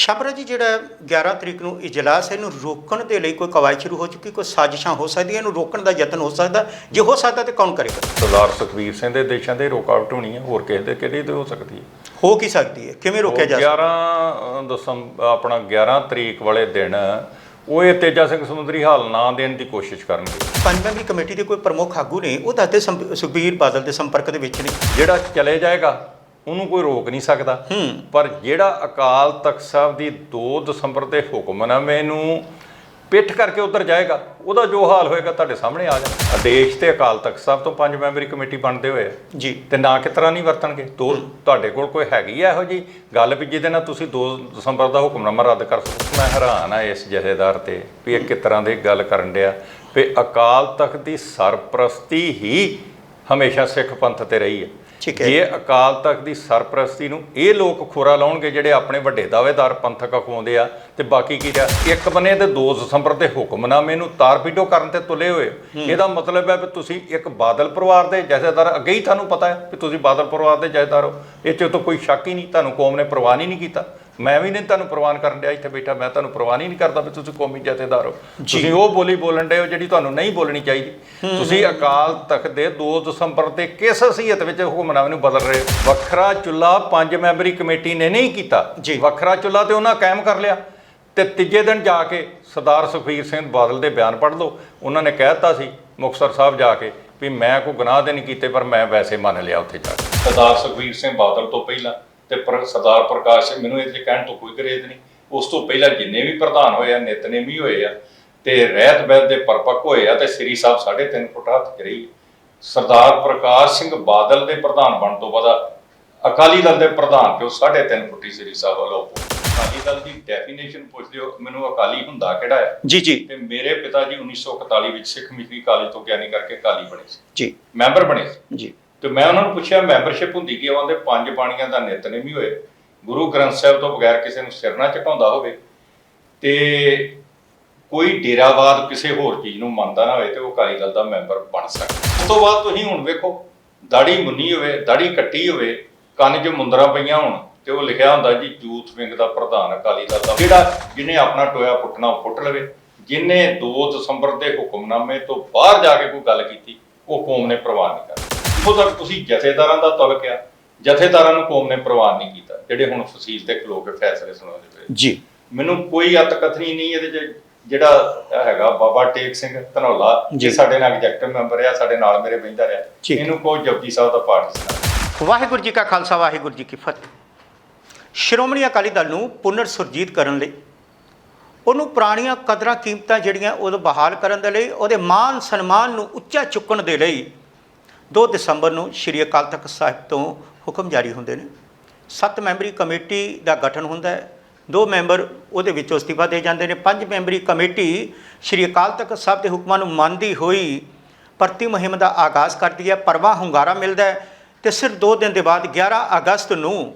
ਸ਼ਬਰਾ ਜੀ ਜਿਹੜਾ 11 ਤਰੀਕ ਨੂੰ ਇਜਲਾਸ ਹੈ ਇਹਨੂੰ ਰੋਕਣ ਦੇ ਲਈ ਕੋਈ ਕਵਾਇਦ ਸ਼ੁਰੂ ਹੋ ਚੁੱਕੀ ਕੋਈ ਸਾਜ਼ਿਸ਼ਾਂ ਹੋ ਸਕਦੀਆਂ ਇਹਨੂੰ ਰੋਕਣ ਦਾ ਯਤਨ ਹੋ ਸਕਦਾ। ਜੇ ਹੋ ਸਕਦਾ ਤੇ ਕੌਣ ਕਰੇਗਾ? ਸਰਦਾਰ ਸੁਖਬੀਰ ਸਿੰਘ ਦੇ ਦੇਸ਼ਾਂ ਦੇ ਰੁਕਾਵਟ ਹੋਣੀ ਹੈ ਹੋਰ ਕਿਸੇ ਦੇ ਕਿਹੜੀ ਤੇ ਹੋ ਸਕਦੀ ਹੈ? ਹੋ ਕੀ ਸਕਦੀ ਹੈ? ਕਿਵੇਂ ਰੋਕਿਆ ਜਾ ਸਕਦਾ? 11 ਦਸੰਬਰ ਆਪਣਾ 11 ਤਰੀਕ ਵਾਲੇ ਦਿਨ ਉਹ ਇਹ ਤੇਜਾ ਸਿੰਘ ਸਮੁੰਦਰੀ ਹਾਲ ਨਾ ਦੇਣ ਦੀ ਕੋਸ਼ਿਸ਼ ਕਰਨਗੇ। ਪੰਜ ਮੈਂਬਰੀ ਕਮੇਟੀ ਦੇ ਕੋਈ ਪ੍ਰਮੁੱਖ ਆਗੂ ਨੇ ਉਹ ਦੱਸਦੇ ਸੁਖਬੀਰ ਬਾਦਲ ਦੇ ਸੰਪਰਕ ਦੇ ਵਿੱਚ ਨੇ। ਜਿਹੜਾ ਚਲੇ ਜਾਏਗਾ ਉਹਨੂੰ ਕੋਈ ਰੋਕ ਨਹੀਂ ਸਕਦਾ। ਪਰ ਜਿਹੜਾ ਅਕਾਲ ਤਖਤ ਸਾਹਿਬ ਦੀ 2 ਦਸੰਬਰ ਦੇ ਹੁਕਮਨਾਮੇ ਨੂੰ ਪਿੱਠ ਕਰਕੇ ਉਧਰ ਜਾਏਗਾ ਉਹਦਾ ਜੋ ਹਾਲ ਹੋਏਗਾ ਤੁਹਾਡੇ ਸਾਹਮਣੇ ਆ ਜਾਣਾ ਆਦੇਸ਼ ਤੇ ਅਕਾਲ ਤਖਤ ਸਾਹਿਬ ਤੋਂ ਪੰਜ ਮੈਂਬਰੀ ਕਮੇਟੀ ਬਣਦੇ ਹੋਏ ਜੀ। ਤੇ ਨਾ ਕਿਸ ਤਰ੍ਹਾਂ ਨਹੀਂ ਵਰਤਣਗੇ? ਦੋ ਤੁਹਾਡੇ ਕੋਲ ਕੋਈ ਹੈਗੀ ਆ ਇਹੋ ਜੀ ਗੱਲ ਵੀ ਜਿਹਦੇ ਨਾਲ ਤੁਸੀਂ 2 ਦਸੰਬਰ ਦਾ ਹੁਕਮਨਾਮਾ ਰੱਦ ਕਰ ਸਕੋ ਮੈਂ ਹੈਰਾਨ ਆ ਇਸ ਜਥੇਦਾਰ ਤੇ ਵੀ ਇਹ ਕਿਸ ਤਰ੍ਹਾਂ ਦੀ ਗੱਲ ਕਰਨ ਡਿਆ। ਵੀ ਅਕਾਲ ਤਖਤ ਦੀ ਸਰਪ੍ਰਸਤੀ ਹੀ ਹਮੇਸ਼ਾ ਸਿੱਖ ਪੰਥ ਤੇ ਰਹੀ ਹੈ। ਜੇ। ਅਕਾਲ ਤਖਤ ਦੀ ਸਰਪ੍ਰਸਤੀ ਨੂੰ ਇਹ ਲੋਕ ਖੋਰਾ ਲਾਉਣਗੇ ਜਿਹੜੇ ਆਪਣੇ ਵੱਡੇ ਦਾਅਵੇਦਾਰ ਪੰਥਕ ਅਖਵਾਉਂਦੇ ਆ ਤੇ ਬਾਕੀ ਕੀ ਰਿਹਾ ਇੱਕ ਬੰਨੇ ਤੇ 2 ਦਸੰਬਰ ਦੇ ਹੁਕਮਨਾਮੇ ਨੂੰ ਤਾਰਪੀਟੋ ਕਰਨ ਤੇ ਤੁਲੇ ਹੋਏ ਇਹਦਾ ਮਤਲਬ ਹੈ ਵੀ ਤੁਸੀਂ ਇੱਕ ਬਾਦਲ ਪਰਿਵਾਰ ਦੇ ਜਥੇਦਾਰ ਅੱਗੇ ਹੀ ਤੁਹਾਨੂੰ ਪਤਾ ਹੈ ਕਿ ਤੁਸੀਂ ਬਾਦਲ ਪਰਿਵਾਰ ਦੇ ਜਥੇਦਾਰ ਹੋ। ਇਹ 'ਚ ਤਾਂ ਕੋਈ ਸ਼ੱਕ ਹੀ ਨਹੀਂ ਤੁਹਾਨੂੰ ਕੌਮ ਨੇ ਪ੍ਰਵਾਨ ਹੀ ਨਹੀਂ ਕੀਤਾ। ਮੈਂ ਵੀ ਨਹੀਂ ਤੁਹਾਨੂੰ ਪ੍ਰਵਾਨ ਕਰਨ ਡਿਆ ਇੱਥੇ ਬੈਠਾ ਮੈਂ ਤੁਹਾਨੂੰ ਪ੍ਰਵਾਨ ਹੀ ਨਹੀਂ ਕਰਦਾ ਵੀ ਤੁਸੀਂ ਕੌਮੀ ਜਥੇਦਾਰ ਹੋ। ਤੁਸੀਂ ਉਹ ਬੋਲੀ ਬੋਲਣ ਡਏ ਹੋ ਜਿਹੜੀ ਤੁਹਾਨੂੰ ਨਹੀਂ ਬੋਲਣੀ ਚਾਹੀਦੀ। ਤੁਸੀਂ ਅਕਾਲ ਤਖਤ ਦੇ 2 ਦਸੰਬਰ ਤੇ ਕਿਸ ਹਸੀਅਤ ਵਿੱਚ ਹੁਕਮਨਾਮੇ ਨੂੰ ਬਦਲ ਰਹੇ ਹੋ? ਵੱਖਰਾ ਚੁੱਲਾ ਪੰਜ ਮੈਂਬਰੀ ਕਮੇਟੀ ਨੇ ਨਹੀਂ ਕੀਤਾ। ਜੀ। ਵੱਖਰਾ ਚੁੱਲਾ ਤੇ ਉਹਨਾਂ ਕਾਇਮ ਕਰ ਲਿਆ। ਤੇ ਤੀਜੇ ਦਿਨ ਜਾ ਕੇ ਸਰਦਾਰ ਸੁਖਬੀਰ ਸਿੰਘ ਬਾਦਲ ਦੇ ਬਿਆਨ ਪੜ੍ਹ ਲਓ। ਉਹਨਾਂ ਨੇ ਕਹਿਤਾ ਸੀ ਮੁਕਤਸਰ ਸਾਹਿਬ ਜਾ ਕੇ ਵੀ ਮੈਂ ਕੋਈ ਗੁਨਾਹ ਤੇ ਨਹੀਂ ਕੀਤੇ ਪਰ ਮੈਂ ਵੈਸੇ ਮੰਨ ਲਿਆ ਉੱਥੇ ਜਾ ਕੇ। ਸਰਦਾਰ ਸੁਖਬੀਰ ਸਿੰਘ ਬਾਦਲ ਤੋਂ ਪਹਿਲਾਂ ਤੇ ਪਰ- ਸਰਦਾਰ ਪ੍ਰਕਾਸ਼ ਸਿੰਘ ਮੈਨੂੰ 'ਚ ਕਹਿਣ ਤੋਂ ਕੋਈ ਗਰੇਜ ਨਹੀਂ। ਉਸ ਤੋਂ ਪਹਿਲਾਂ ਜਿੰਨੇ ਵੀ ਪ੍ਰਧਾਨ ਹੋਏ ਆ ਨਿਤਨੇਮੀ ਹੋਏ ਆ ਤੇ ਰਹਿਤ ਬਹਿਤ ਦੇ ਪਰਪੱਕ ਹੋਏ ਆ ਤੇ ਸ੍ਰੀ ਸਾਹਿਬ 3.5 ਫੁੱਟ ਹੱਥ ਰਹੀ ਸਰਦਾਰ ਪ੍ਰਕਾਸ਼ ਸਿੰਘ ਬਾਦਲ ਦੇ ਪ੍ਰਧਾਨ ਬਣਨ ਤੋਂ ਬਾਅਦ ਅਕਾਲੀ ਦਲ ਦੇ ਪ੍ਰਧਾਨ ਕਿਉਂ 3.5 ਫੁੱਟੀ ਸ੍ਰੀ ਸਾਹਿਬ ਵੱਲੋਂ? ਅਕਾਲੀ ਦਲ ਦੀ ਡੈਫੀਨੇਸ਼ਨ ਪੁੱਛਦੇ ਹੋ ਮੈਨੂੰ ਅਕਾਲੀ ਹੁੰਦਾ ਕਿਹੜਾ ਹੈ? ਜੀ ਜੀ। ਤੇ ਮੇਰੇ ਪਿਤਾ ਜੀ 1941 ਵਿੱਚ ਸਿੱਖ ਮਿਸ਼ਨਰੀ ਕਾਲਜ ਤੋਂ ਗਿਆਨੀ ਕਰਕੇ ਅਕਾਲੀ ਬਣੇ ਸੀ। ਜੀ। ਮੈਂਬਰ ਬਣੇ ਸੀ। ਜੀ। ਤੇ ਮੈਂ ਉਹਨਾਂ ਨੂੰ ਪੁੱਛਿਆ ਮੈਂਬਰਸ਼ਿਪ ਹੁੰਦੀ ਕੀ ਉਹਨਾਂ ਦੇ ਪੰਜ ਬਾਣੀਆਂ ਦਾ ਨਿਤਨੇਮ ਹੀ ਹੋਏ। ਗੁਰੂ ਗ੍ਰੰਥ ਸਾਹਿਬ ਤੋਂ ਬਗੈਰ ਕਿਸੇ ਨੂੰ ਸਿਰ ਨਾ ਝੁਕਾਉਂਦਾ ਹੋਵੇ। ਤੇ ਕੋਈ ਡੇਰਾਵਾਦ ਕਿਸੇ ਹੋਰ ਚੀਜ਼ ਨੂੰ ਮੰਨਦਾ ਨਾ ਹੋਵੇ ਤੇ ਉਹ ਅਕਾਲੀ ਦਲ ਦਾ ਮੈਂਬਰ ਬਣ ਸਕਦਾ ਉਸ ਤੋਂ ਬਾਅਦ ਤੁਸੀਂ ਹੁਣ ਵੇਖੋ ਦਾੜੀ ਮੁੰਨੀ ਹੋਵੇ ਦਾੜੀ ਕੱਟੀ ਹੋਵੇ, ਕੰਨ 'ਚ ਮੁੰਦਰਾਂ ਪਈਆਂ ਹੋਣ ਤੇ ਉਹ ਲਿਖਿਆ ਹੁੰਦਾ ਜੀ ਯੂਥ ਵਿੰਗ ਦਾ ਪ੍ਰਧਾਨ ਅਕਾਲੀ ਦਲ ਦਾ। ਜਿਹੜਾ ਜਿਹਨੇ ਆਪਣਾ ਟੋਇਆ ਪੁੱਟਣਾ ਫੁੱਟ ਲਵੇ। ਜਿਹਨੇ 2 ਦਸੰਬਰ ਦੇ ਹੁਕਮਨਾਮੇ ਤੋਂ ਬਾਹਰ ਜਾ ਕੇ ਕੋਈ ਗੱਲ ਕੀਤੀ, ਉਹ ਕੌਮ ਨੇ ਪ੍ਰਵਾਨ ਨਹੀਂ ਕਰਨੀ। ਇੱਥੋਂ ਤੱਕ ਤੁਸੀਂ ਜਥੇਦਾਰਾਂ ਦਾ ਤਲਕ ਆ ਜਥੇਦਾਰਾਂ ਨੂੰ ਕੌਮ ਨੇ ਪ੍ਰਵਾਨ ਨਹੀਂ ਕੀਤਾ ਜਿਹੜੇ ਹੁਣ ਫਸੀਲ ਤੇ ਖਲੋ ਕੇ ਫੈਸਲੇ ਸੁਣਾਉਂਦੇ ਪਏ। ਜੀ। ਮੈਨੂੰ ਕੋਈ ਅਤ ਕਥਨੀ ਨਹੀਂ ਇਹਦੇ ਚ ਜਿਹੜਾ ਹੈਗਾ ਬਾਬਾ ਟੇਕ ਸਿੰਘ ਧਨੌਲਾ ਜੀ। ਸਾਡੇ ਨਾਲ ਐਗਜ਼ੈਕਟਿਵ ਮੈਂਬਰ ਆ ਸਾਡੇ ਨਾਲ ਮੇਰੇ ਬਹਿੰਦਾ ਰਿਹਾ। ਇਹਨੂੰ ਕੋ ਜਪਜੀ ਸਾਹਿਬ ਦਾ ਪਾਠ ਸੁਣਾ ਵਾਹਿਗੁਰੂ ਜੀ ਕਾ ਖਾਲਸਾ ਵਾਹਿਗੁਰੂ ਜੀ ਕੀ ਫਤਿਹ। ਸ਼੍ਰੋਮਣੀ ਅਕਾਲੀ ਦਲ ਨੂੰ ਪੁਨਰ ਸੁਰਜੀਤ ਕਰਨ ਲਈ ਉਹਨੂੰ ਪੁਰਾਣੀਆਂ ਕਦਰਾਂ ਕੀਮਤਾਂ ਜਿਹੜੀਆਂ ਉਹ ਬਹਾਲ ਕਰਨ ਦੇ ਲਈ ਉਹਦੇ ਮਾਨ ਸਨਮਾਨ ਨੂੰ ਉੱਚਾ ਚੁੱਕਣ ਦੇ ਲਈ 2 ਦਸੰਬਰ ਨੂੰ ਸ਼੍ਰੀ ਅਕਾਲ ਤਖਤ ਸਾਹਿਬ ਤੋਂ ਹੁਕਮ ਜਾਰੀ ਹੁੰਦੇ ਨੇ। ਸੱਤ ਮੈਂਬਰੀ ਕਮੇਟੀ ਦਾ ਗਠਨ ਹੁੰਦਾ ਹੈ। ਦੋ ਮੈਂਬਰ ਉਹਦੇ ਵਿੱਚੋਂ ਅਸਤੀਫਾ ਦੇ ਜਾਂਦੇ ਨੇ। ਪੰਜ ਮੈਂਬਰੀ ਕਮੇਟੀ ਸ਼੍ਰੀ ਅਕਾਲ ਤਖਤ ਸਾਹਿਬ ਦੇ ਹੁਕਮਾਂ ਨੂੰ ਮੰਨਦੀ ਹੋਈ ਭਰਤੀ ਮੁਹਿੰਮ ਦਾ ਆਗਾਜ਼ ਕਰਦੀ ਹੈ। ਪਰਵਾ ਹੁੰਗਾਰਾ ਮਿਲਦਾ ਹੈ ਤੇ ਸਿਰ 2 ਦਿਨ ਦੇ ਬਾਅਦ 11 ਅਗਸਤ ਨੂੰ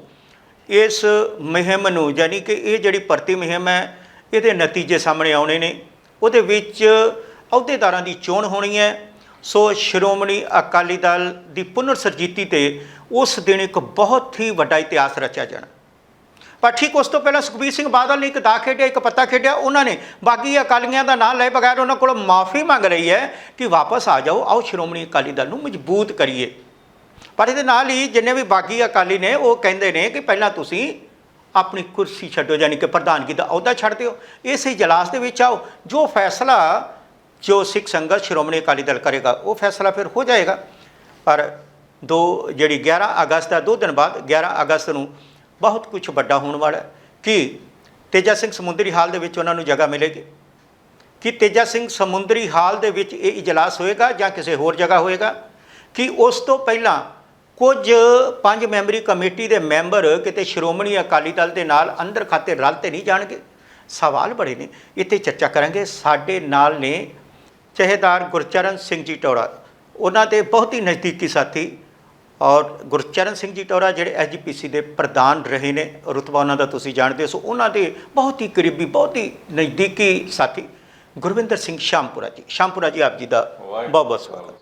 ਇਸ ਮੁਹਿੰਮ ਨੂੰ ਯਾਨੀ ਕਿ ਇਹ ਜਿਹੜੀ ਭਰਤੀ ਮੁਹਿੰਮ ਹੈ, ਇਹਦੇ ਨਤੀਜੇ ਸਾਹਮਣੇ ਆਉਣੇ ਨੇ। ਉਹਦੇ ਵਿੱਚ ਅਹੁਦੇਦਾਰਾਂ ਦੀ ਚੋਣ ਹੋਣੀ ਹੈ। ਸੋ ਸ਼੍ਰੋਮਣੀ ਅਕਾਲੀ ਦਲ ਦੀ ਪੁਨਰ ਸਰਜੀਤੀ ਤੇ ਉਸ ਦਿਨ ਇੱਕ ਬਹੁਤ ਹੀ ਵੱਡਾ ਇਤਿਹਾਸ ਰਚਿਆ ਜਾਣਾ। ਪਰ ਠੀਕ ਉਸ ਤੋਂ ਪਹਿਲਾਂ ਸੁਖਬੀਰ ਸਿੰਘ ਬਾਦਲ ਨੇ ਇੱਕ ਦਾ ਖੇਡਿਆ, ਇੱਕ ਪੱਤਾ ਖੇਡਿਆ, ਉਹਨਾਂ ਨੇ ਬਾਗੀ ਅਕਾਲੀਆਂ ਦਾ ਨਾਂ ਲਏ ਬਗੈਰ ਉਹਨਾਂ ਕੋਲ ਮਾਫੀ ਮੰਗ ਰਹੀ ਹੈ ਕਿ ਵਾਪਸ ਆ ਜਾਓ, ਆਓ ਸ਼੍ਰੋਮਣੀ ਅਕਾਲੀ ਦਲ ਨੂੰ ਮਜ਼ਬੂਤ ਕਰੀਏ। ਪਰ ਇਹਦੇ ਨਾਲ ਹੀ ਜਿੰਨੇ ਵੀ ਬਾਗੀ ਅਕਾਲੀ ਨੇ, ਉਹ ਕਹਿੰਦੇ ਨੇ ਕਿ ਪਹਿਲਾਂ ਤੁਸੀਂ ਆਪਣੀ ਕੁਰਸੀ ਛੱਡੋ, ਯਾਨੀ ਕਿ ਪ੍ਰਧਾਨਗੀ ਦਾ ਅਹੁਦਾ ਛੱਡ ਦਿਓ। ਇਸ ਇਜਲਾਸ ਦੇ ਵਿੱਚ ਆਓ, ਜੋ ਫੈਸਲਾ ਜੋ ਸਿੱਖ ਸੰਗਤ ਸ਼੍ਰੋਮਣੀ ਅਕਾਲੀ ਦਲ ਕਰੇਗਾ, ਉਹ ਫੈਸਲਾ ਫਿਰ ਹੋ ਜਾਏਗਾ। ਪਰ ਦੋ ਜਿਹੜੀ 11 ਅਗਸਤ ਦਾ ਦੋ ਦਿਨ ਬਾਅਦ 11 ਅਗਸਤ ਨੂੰ ਬਹੁਤ ਕੁਝ ਵੱਡਾ ਹੋਣ ਵਾਲਾ ਹੈ ਕਿ ਤੇਜਾ ਸਿੰਘ ਸਮੁੰਦਰੀ ਹਾਲ ਦੇ ਵਿੱਚ ਉਹਨਾਂ ਨੂੰ ਜਗ੍ਹਾ ਮਿਲੇਗੀ। ਕਿ ਤੇਜਾ ਸਿੰਘ ਸਮੁੰਦਰੀ ਹਾਲ ਦੇ ਵਿੱਚ ਇਹ ਇਜਲਾਸ ਹੋਏਗਾ ਜਾਂ ਕਿਸੇ ਹੋਰ ਜਗ੍ਹਾ ਹੋਏਗਾ, ਕਿ ਉਸ ਤੋਂ ਪਹਿਲਾਂ ਕੁਝ ਪੰਜ ਮੈਂਬਰੀ ਕਮੇਟੀ ਦੇ ਮੈਂਬਰ ਕਿਤੇ ਸ਼੍ਰੋਮਣੀ ਅਕਾਲੀ ਦਲ ਦੇ ਨਾਲ ਅੰਦਰ ਖਾਤੇ ਰਲ ਤੇ ਨਹੀਂ ਜਾਣਗੇ। ਸਵਾਲ ਬੜੇ ਨੇ, ਇੱਥੇ ਚਰਚਾ ਕਰਾਂਗੇ। ਸਾਡੇ ਨਾਲ ਨੇ ਜਥੇਦਾਰ ਗੁਰਚਰਨ ਸਿੰਘ ਜੀ ਟੋੜਾ ਉਹਨਾਂ ਦੇ ਬਹੁਤ ਹੀ ਨਜ਼ਦੀਕੀ ਸਾਥੀ ਔਰ ਗੁਰਚਰਨ ਸਿੰਘ ਜੀ ਟੋਰਾ ਜਿਹੜੇ ਐਸਜੀਪੀਸੀ ਦੇ ਪ੍ਰਧਾਨ ਰਹੇ ਨੇ ਰੁਤਬਾ ਉਹਨਾਂ ਦਾ ਤੁਸੀਂ ਜਾਣਦੇ ਹੋ। ਸੋ ਉਹਨਾਂ ਦੇ ਬਹੁਤ ਹੀ ਕਰੀਬੀ ਬਹੁਤ ਹੀ ਨਜ਼ਦੀਕੀ ਸਾਥੀ ਗੁਰਵਿੰਦਰ ਸਿੰਘ ਸ਼ਾਮਪੁਰਾ ਜੀ। ਸ਼ਾਮਪੁਰਾ ਜੀ ਆਪ ਜੀ ਦਾ ਬਹੁਤ ਬਹੁਤ ਸਵਾਗਤ।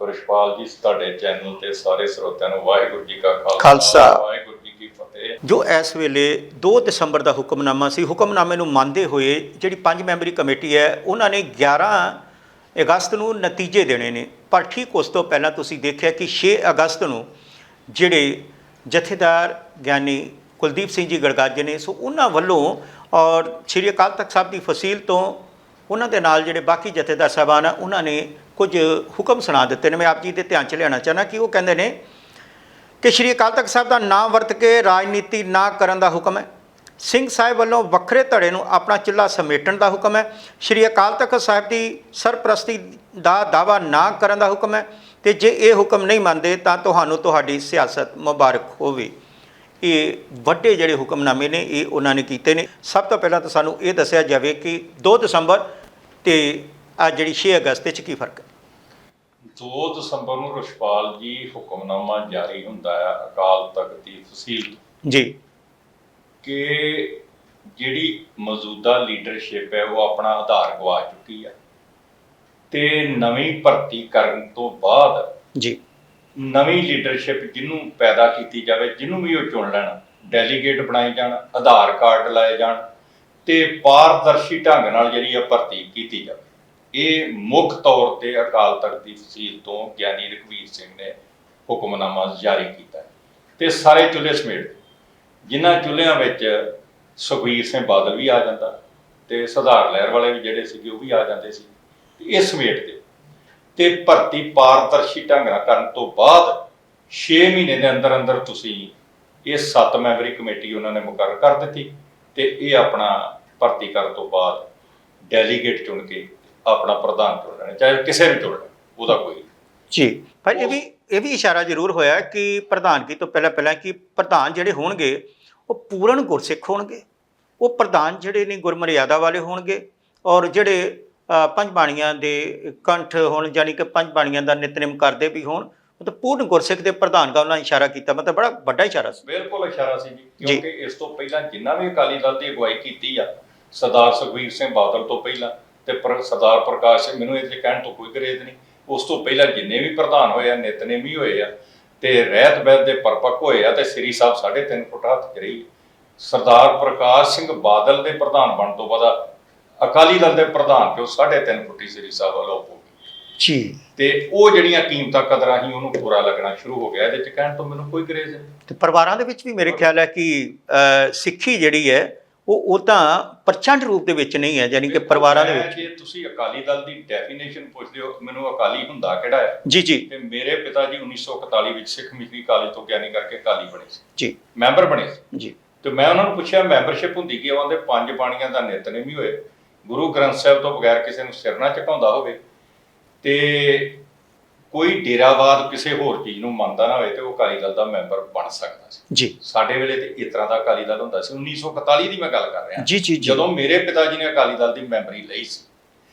ਪਰਿਸ਼ਪਾਲ ਜੀ ਤੁਹਾਡੇ ਚੈਨਲ ਤੇ ਸਾਰੇ ਸਰੋਤਿਆਂ ਨੂੰ ਵਾਹਿਗੁਰੂ ਜੀ ਕਾ ਖਾਲਸਾ। ਵਾਹਿਗੁਰੂ ਫਤਿਹ ਜੋ ਇਸ ਵੇਲੇ 2 ਦਸੰਬਰ ਦਾ ਹੁਕਮਨਾਮਾ ਸੀ, ਹੁਕਮਨਾਮੇ ਨੂੰ ਮੰਨਦੇ ਹੋਏ ਜਿਹੜੀ ਪੰਜ ਮੈਂਬਰੀ ਕਮੇਟੀ ਹੈ, ਉਹਨਾਂ ਨੇ 11 ਅਗਸਤ ਨੂੰ ਨਤੀਜੇ ਦੇਣੇ ਨੇ। ਪਰ ਠੀਕ ਉਸ ਤੋਂ ਪਹਿਲਾਂ ਤੁਸੀਂ ਦੇਖਿਆ ਕਿ 6 ਅਗਸਤ ਨੂੰ ਜਿਹੜੇ ਜਥੇਦਾਰ ਗਿਆਨੀ ਕੁਲਦੀਪ ਸਿੰਘ ਜੀ ਗੜਗਾਜੇ ਨੇ, ਸੋ ਉਹਨਾਂ ਵੱਲੋਂ ਔਰ ਸ੍ਰੀ ਅਕਾਲ ਤਖਤ ਸਾਹਿਬ ਦੀ ਫਸੀਲ ਤੋਂ ਉਹਨਾਂ ਦੇ ਨਾਲ ਜਿਹੜੇ ਬਾਕੀ ਜਥੇਦਾਰ ਸਾਹਿਬਾਨ ਆ, ਉਹਨਾਂ ਨੇ ਕੁਝ ਹੁਕਮ ਸੁਣਾ ਦਿੱਤੇ ਨੇ। ਮੈਂ ਆਪ ਜੀ ਦੇ ਧਿਆਨ ਚ ਲਿਆਉਣਾ ਚਾਹਨਾ ਕਿ ਉਹ ਕਹਿੰਦੇ ਨੇ ਕਿ ਸ਼੍ਰੀ ਅਕਾਲ ਤਖਤ ਸਾਹਿਬ ਦਾ ਨਾਮ ਵਰਤ ਕੇ ਰਾਜਨੀਤੀ ਨਾ ਕਰਨ ਦਾ ਹੁਕਮ ਹੈ। ਸਿੰਘ ਸਾਹਿਬ ਵੱਲੋਂ ਵੱਖਰੇ ਧੜੇ ਨੂੰ ਆਪਣਾ ਚਿੱਲਾ ਸਮੇਟਣ ਦਾ ਹੁਕਮ ਹੈ। ਸ਼੍ਰੀ ਅਕਾਲ ਤਖਤ ਸਾਹਿਬ ਦੀ ਸਰਪ੍ਰਸਤੀ ਦਾ ਦਾਵਾ ਨਾ ਕਰਨ ਦਾ ਹੁਕਮ ਹੈ ਤੇ ਜੇ ਇਹ ਹੁਕਮ ਨਹੀਂ ਮੰਨਦੇ ਤਾਂ ਤੁਹਾਨੂੰ ਤੁਹਾਡੀ ਸਿਆਸਤ ਮੁਬਾਰਕ ਹੋਵੇ। ਇਹ ਵੱਡੇ ਜਿਹੜੇ ਹੁਕਮਨਾਮੇ ਨੇ, ਇਹ ਉਹਨਾਂ ਨੇ ਕੀਤੇ ਨੇ। ਸਭ ਤੋਂ ਪਹਿਲਾਂ ਤਾਂ ਸਾਨੂੰ ਇਹ ਦੱਸਿਆ ਜਾਵੇ ਕਿ 2 ਦਸੰਬਰ ਤੇ ਆ ਜਿਹੜੀ 6 ਅਗਸਤ ਵਿੱਚ ਕੀ ਫ਼ਰਕ ਹੈ? 2 ਦਸੰਬਰ ਨੂੰ ਰਸ਼ਪਾਲ ਜੀ ਹੁਕਮਨਾਮਾ ਜਾਰੀ ਹੁੰਦਾ ਹੈ ਅਕਾਲ ਤਖਤ ਦੀ ਫਸੀਲ ਤੋਂ। ਜੀ। ਕਿ ਜਿਹੜੀ ਮੌਜੂਦਾ ਲੀਡਰਸ਼ਿਪ ਹੈ ਉਹ ਆਪਣਾ ਆਧਾਰ ਗਵਾ ਚੁੱਕੀ ਹੈ ਤੇ ਨਵੀਂ ਭਰਤੀ ਕਰਨ ਤੋਂ ਬਾਅਦ ਜੀ। ਨਵੀਂ ਲੀਡਰਸ਼ਿਪ ਜਿਹਨੂੰ ਪੈਦਾ ਕੀਤੀ ਜਾਵੇ ਜਿਹਨੂੰ ਵੀ ਉਹ ਚੁਣ ਲੈਣ ਡੈਲੀਗੇਟ ਬਣਾਏ ਜਾਣ ਆਧਾਰ ਕਾਰਡ ਲਾਏ ਜਾਣ ਤੇ ਪਾਰਦਰਸ਼ੀ ਢੰਗ ਨਾਲ ਜਿਹੜੀ ਆ ਭਰਤੀ ਕੀਤੀ ਜਾਵੇ। ਇਹ ਮੁੱਖ ਤੌਰ ਤੇ ਅਕਾਲ ਤਖਤ ਦੀ ਫਸੀਲ ਤੋਂ ਗਿਆਨੀ ਰਘਵੀਰ ਸਿੰਘ ਨੇ ਹੁਕਮਨਾਮਾ ਜਾਰੀ ਕੀਤਾ ਹੈ। ਤੇ ਸਾਰੇ ਚੁੱਲ੍ਹੇ ਸਮੇਟ ਜਿਨ੍ਹਾਂ ਚੁੱਲ੍ਹਿਆਂ ਵਿੱਚ ਸੁਖਬੀਰ ਸਿੰਘ ਬਾਦਲ ਵੀ ਆ ਜਾਂਦਾ ਤੇ ਸੁਧਾਰ ਲਹਿਰ ਵਾਲੇ ਵੀ ਜਿਹੜੇ ਸੀਗੇ ਉਹ ਵੀ ਆ ਜਾਂਦੇ ਸੀ ਤੇ ਇਹ ਸਮੇਟ ਦੇ ਤੇ ਭਰਤੀ ਪਾਰਦਰਸ਼ੀ ਢੰਗ ਨਾਲ ਕਰਨ ਤੋਂ ਬਾਅਦ 6 ਮਹੀਨੇ ਦੇ ਅੰਦਰ ਅੰਦਰ ਤੁਸੀਂ ਇਹ 7 ਮੈਂਬਰੀ ਕਮੇਟੀ ਉਹਨਾਂ ਨੇ ਮੁਕਰਰ ਕਰ ਦਿੱਤੀ ਤੇ ਇਹ ਆਪਣਾ ਭਰਤੀ ਕਰਨ ਤੋਂ ਬਾਅਦ ਡੈਲੀਗੇਟ ਚੁਣ ਕੇ ਆਪਣਾ ਪ੍ਰਧਾਨ ਚੁਣ ਲੈਣਾ ਚਾਹੇ ਕਿਸੇ ਨੂੰ ਚੁਣ ਲੈਣ ਉਹਦਾ ਕੋਈ ਜੀ ਪਰ ਇਹ ਵੀ ਇਹ ਵੀ ਇਸ਼ਾਰਾ ਜ਼ਰੂਰ ਹੋਇਆ ਕਿ ਪ੍ਰਧਾਨਗੀ ਤੋਂ ਪਹਿਲਾਂ ਪਹਿਲਾਂ ਕਿ ਪ੍ਰਧਾਨ ਜਿਹੜੇ ਹੋਣਗੇ ਉਹ ਪੂਰਨ ਗੁਰਸਿੱਖ ਹੋਣਗੇ। ਉਹ ਪ੍ਰਧਾਨ ਜਿਹੜੇ ਨੇ ਗੁਰਮਰਿਆਦਾ ਵਾਲੇ ਹੋਣਗੇ ਔਰ ਜਿਹੜੇ ਪੰਜ ਬਾਣੀਆਂ ਦੇ ਕੰਠ ਹੋਣ ਯਾਨੀ ਕਿ ਪੰਜ ਬਾਣੀਆਂ ਦਾ ਨਿਤਨੇਮ ਕਰਦੇ ਵੀ ਹੋਣ ਉਹ ਤਾਂ ਪੂਰਨ ਗੁਰਸਿੱਖ ਦੇ ਪ੍ਰਧਾਨ ਦਾ ਉਹਨਾਂ ਇਸ਼ਾਰਾ ਕੀਤਾ। ਮਤਲਬ ਬੜਾ ਵੱਡਾ ਇਸ਼ਾਰਾ ਸੀ। ਬਿਲਕੁਲ ਇਸ਼ਾਰਾ ਸੀ ਜੀ। ਕਿਉਂਕਿ ਇਸ ਤੋਂ ਪਹਿਲਾਂ ਜਿੰਨਾ ਵੀ ਅਕਾਲੀ ਦਲ ਦੀ ਅਗਵਾਈ ਕੀਤੀ ਆ ਸਰਦਾਰ ਸੁਖਬੀਰ ਸਿੰਘ ਬਾਦਲ ਤੋਂ ਪਹਿਲਾਂ ਤੇ ਪਰ ਸਰਦਾਰ ਪ੍ਰਕਾਸ਼ ਸਿੰਘ ਮੈਨੂੰ ਇਹਦੇ ਕਹਿਣ ਤੋਂ ਕੋਈ ਗਰੇਜ਼ ਨਹੀਂ। ਉਸ ਤੋਂ ਪਹਿਲਾਂ ਜਿੰਨੇ ਵੀ ਪ੍ਰਧਾਨ ਹੋਏ ਆ ਨਿਤਨੇਮੀ ਹੋਏ ਆ ਤੇ ਰਹਿਤ ਬਹਿਤ ਦੇ ਪਰਪੱਕ ਹੋਏ ਆ ਤੇ ਸ੍ਰੀ ਸਾਹਿਬ 3.5 ਫੁੱਟ ਹੱਥ ਰਹੀ ਸਰਦਾਰ ਪ੍ਰਕਾਸ਼ ਸਿੰਘ ਬਾਦਲ ਦੇ ਪ੍ਰਧਾਨ ਬਣਨ ਤੋਂ ਬਾਅਦ ਅਕਾਲੀ ਦਲ ਦੇ ਪ੍ਰਧਾਨ ਤੇ ਉਹ 3.5 ਫੁੱਟੀ ਸ੍ਰੀ ਸਾਹਿਬ ਵੱਲੋਂ ਹੋ ਜੀ। ਤੇ ਉਹ ਜਿਹੜੀਆਂ ਕੀਮਤਾਂ ਕਦਰਾਂ ਹੀ ਉਹਨੂੰ ਬੁਰਾ ਲੱਗਣਾ ਸ਼ੁਰੂ ਹੋ ਗਿਆ ਇਹਦੇ ਚ ਕਹਿਣ ਤੋਂ ਮੈਨੂੰ ਕੋਈ ਗਰੇਜ਼ ਨਹੀਂ। ਤੇ ਪਰਿਵਾਰਾਂ ਦੇ ਵਿੱਚ ਵੀ ਮੇਰੇ ਖਿਆਲ ਹੈ ਕਿ ਸਿੱਖੀ ਜਿਹੜੀ ਹੈ ਉਹ ਉਹ ਤਾਂ ਪ੍ਰਚੰਡ ਰੂਪ ਦੇ ਵਿੱਚ ਨਹੀਂ ਹੈ ਯਾਨੀ ਕਿ ਪਰਿਵਾਰਾਂ ਦੇ ਵਿੱਚ। ਜੇ ਤੁਸੀਂ ਅਕਾਲੀ ਦਲ ਦੀ ਡੈਫੀਨੇਸ਼ਨ ਪੁੱਛਦੇ ਹੋ ਮੈਨੂੰ ਅਕਾਲੀ ਹੁੰਦਾ ਕਿਹੜਾ ਹੈ? ਜੀ ਜੀ। ਤੇ ਮੇਰੇ ਪਿਤਾ ਜੀ 1941 ਵਿੱਚ ਸਿੱਖ ਮਿਸ਼ਨਰੀ ਕਾਲਜ ਤੋਂ ਗਿਆਨੀ ਕਰਕੇ ਅਕਾਲੀ ਬਣੇ ਸੀ। ਜੀ। ਮੈਂਬਰ ਬਣੇ ਸੀ। ਜੀ। ਤੇ ਮੈਂ ਉਹਨਾਂ ਨੂੰ ਪੁੱਛਿਆ ਮੈਂਬਰਸ਼ਿਪ ਹੁੰਦੀ ਕੀ ਆ? ਉਹ ਕਹਿੰਦੇ ਪੰਜ ਬਾਣੀਆਂ ਦਾ ਨਿਤਨੇਮ ਹੀ ਹੋਏ। ਗੁਰੂ ਗ੍ਰੰਥ ਸਾਹਿਬ ਤੋਂ ਬਗੈਰ ਕਿਸੇ ਨੂੰ ਸਿਰ ਨਾ ਝੁਕਾਉਂਦਾ ਹੋਵੇ। ਤੇ ਕੋਈ ਡੇਰਾਵਾਦ ਕਿਸੇ ਹੋਰ ਚੀਜ਼ ਨੂੰ ਮੰਨਦਾ ਨਾ ਹੋਵੇ ਤੇ ਉਹ ਅਕਾਲੀ ਦਲ ਦਾ ਮੈਂਬਰ ਬਣ ਸਕਦਾ ਸੀ। ਜੀ। ਸਾਡੇ ਵੇਲੇ ਤੇ ਇਸ ਤਰ੍ਹਾਂ ਦਾ ਅਕਾਲੀ ਦਲ ਹੁੰਦਾ ਸੀ। 1941 ਦੀ ਮੈਂ ਗੱਲ ਕਰ ਰਿਹਾ। ਜੀ ਜੀ ਜਦੋਂ ਮੇਰੇ ਪਿਤਾ ਜੀ ਨੇ ਅਕਾਲੀ ਦਲ ਦੀ ਮੈਂਬਰੀ ਲਈ ਸੀ।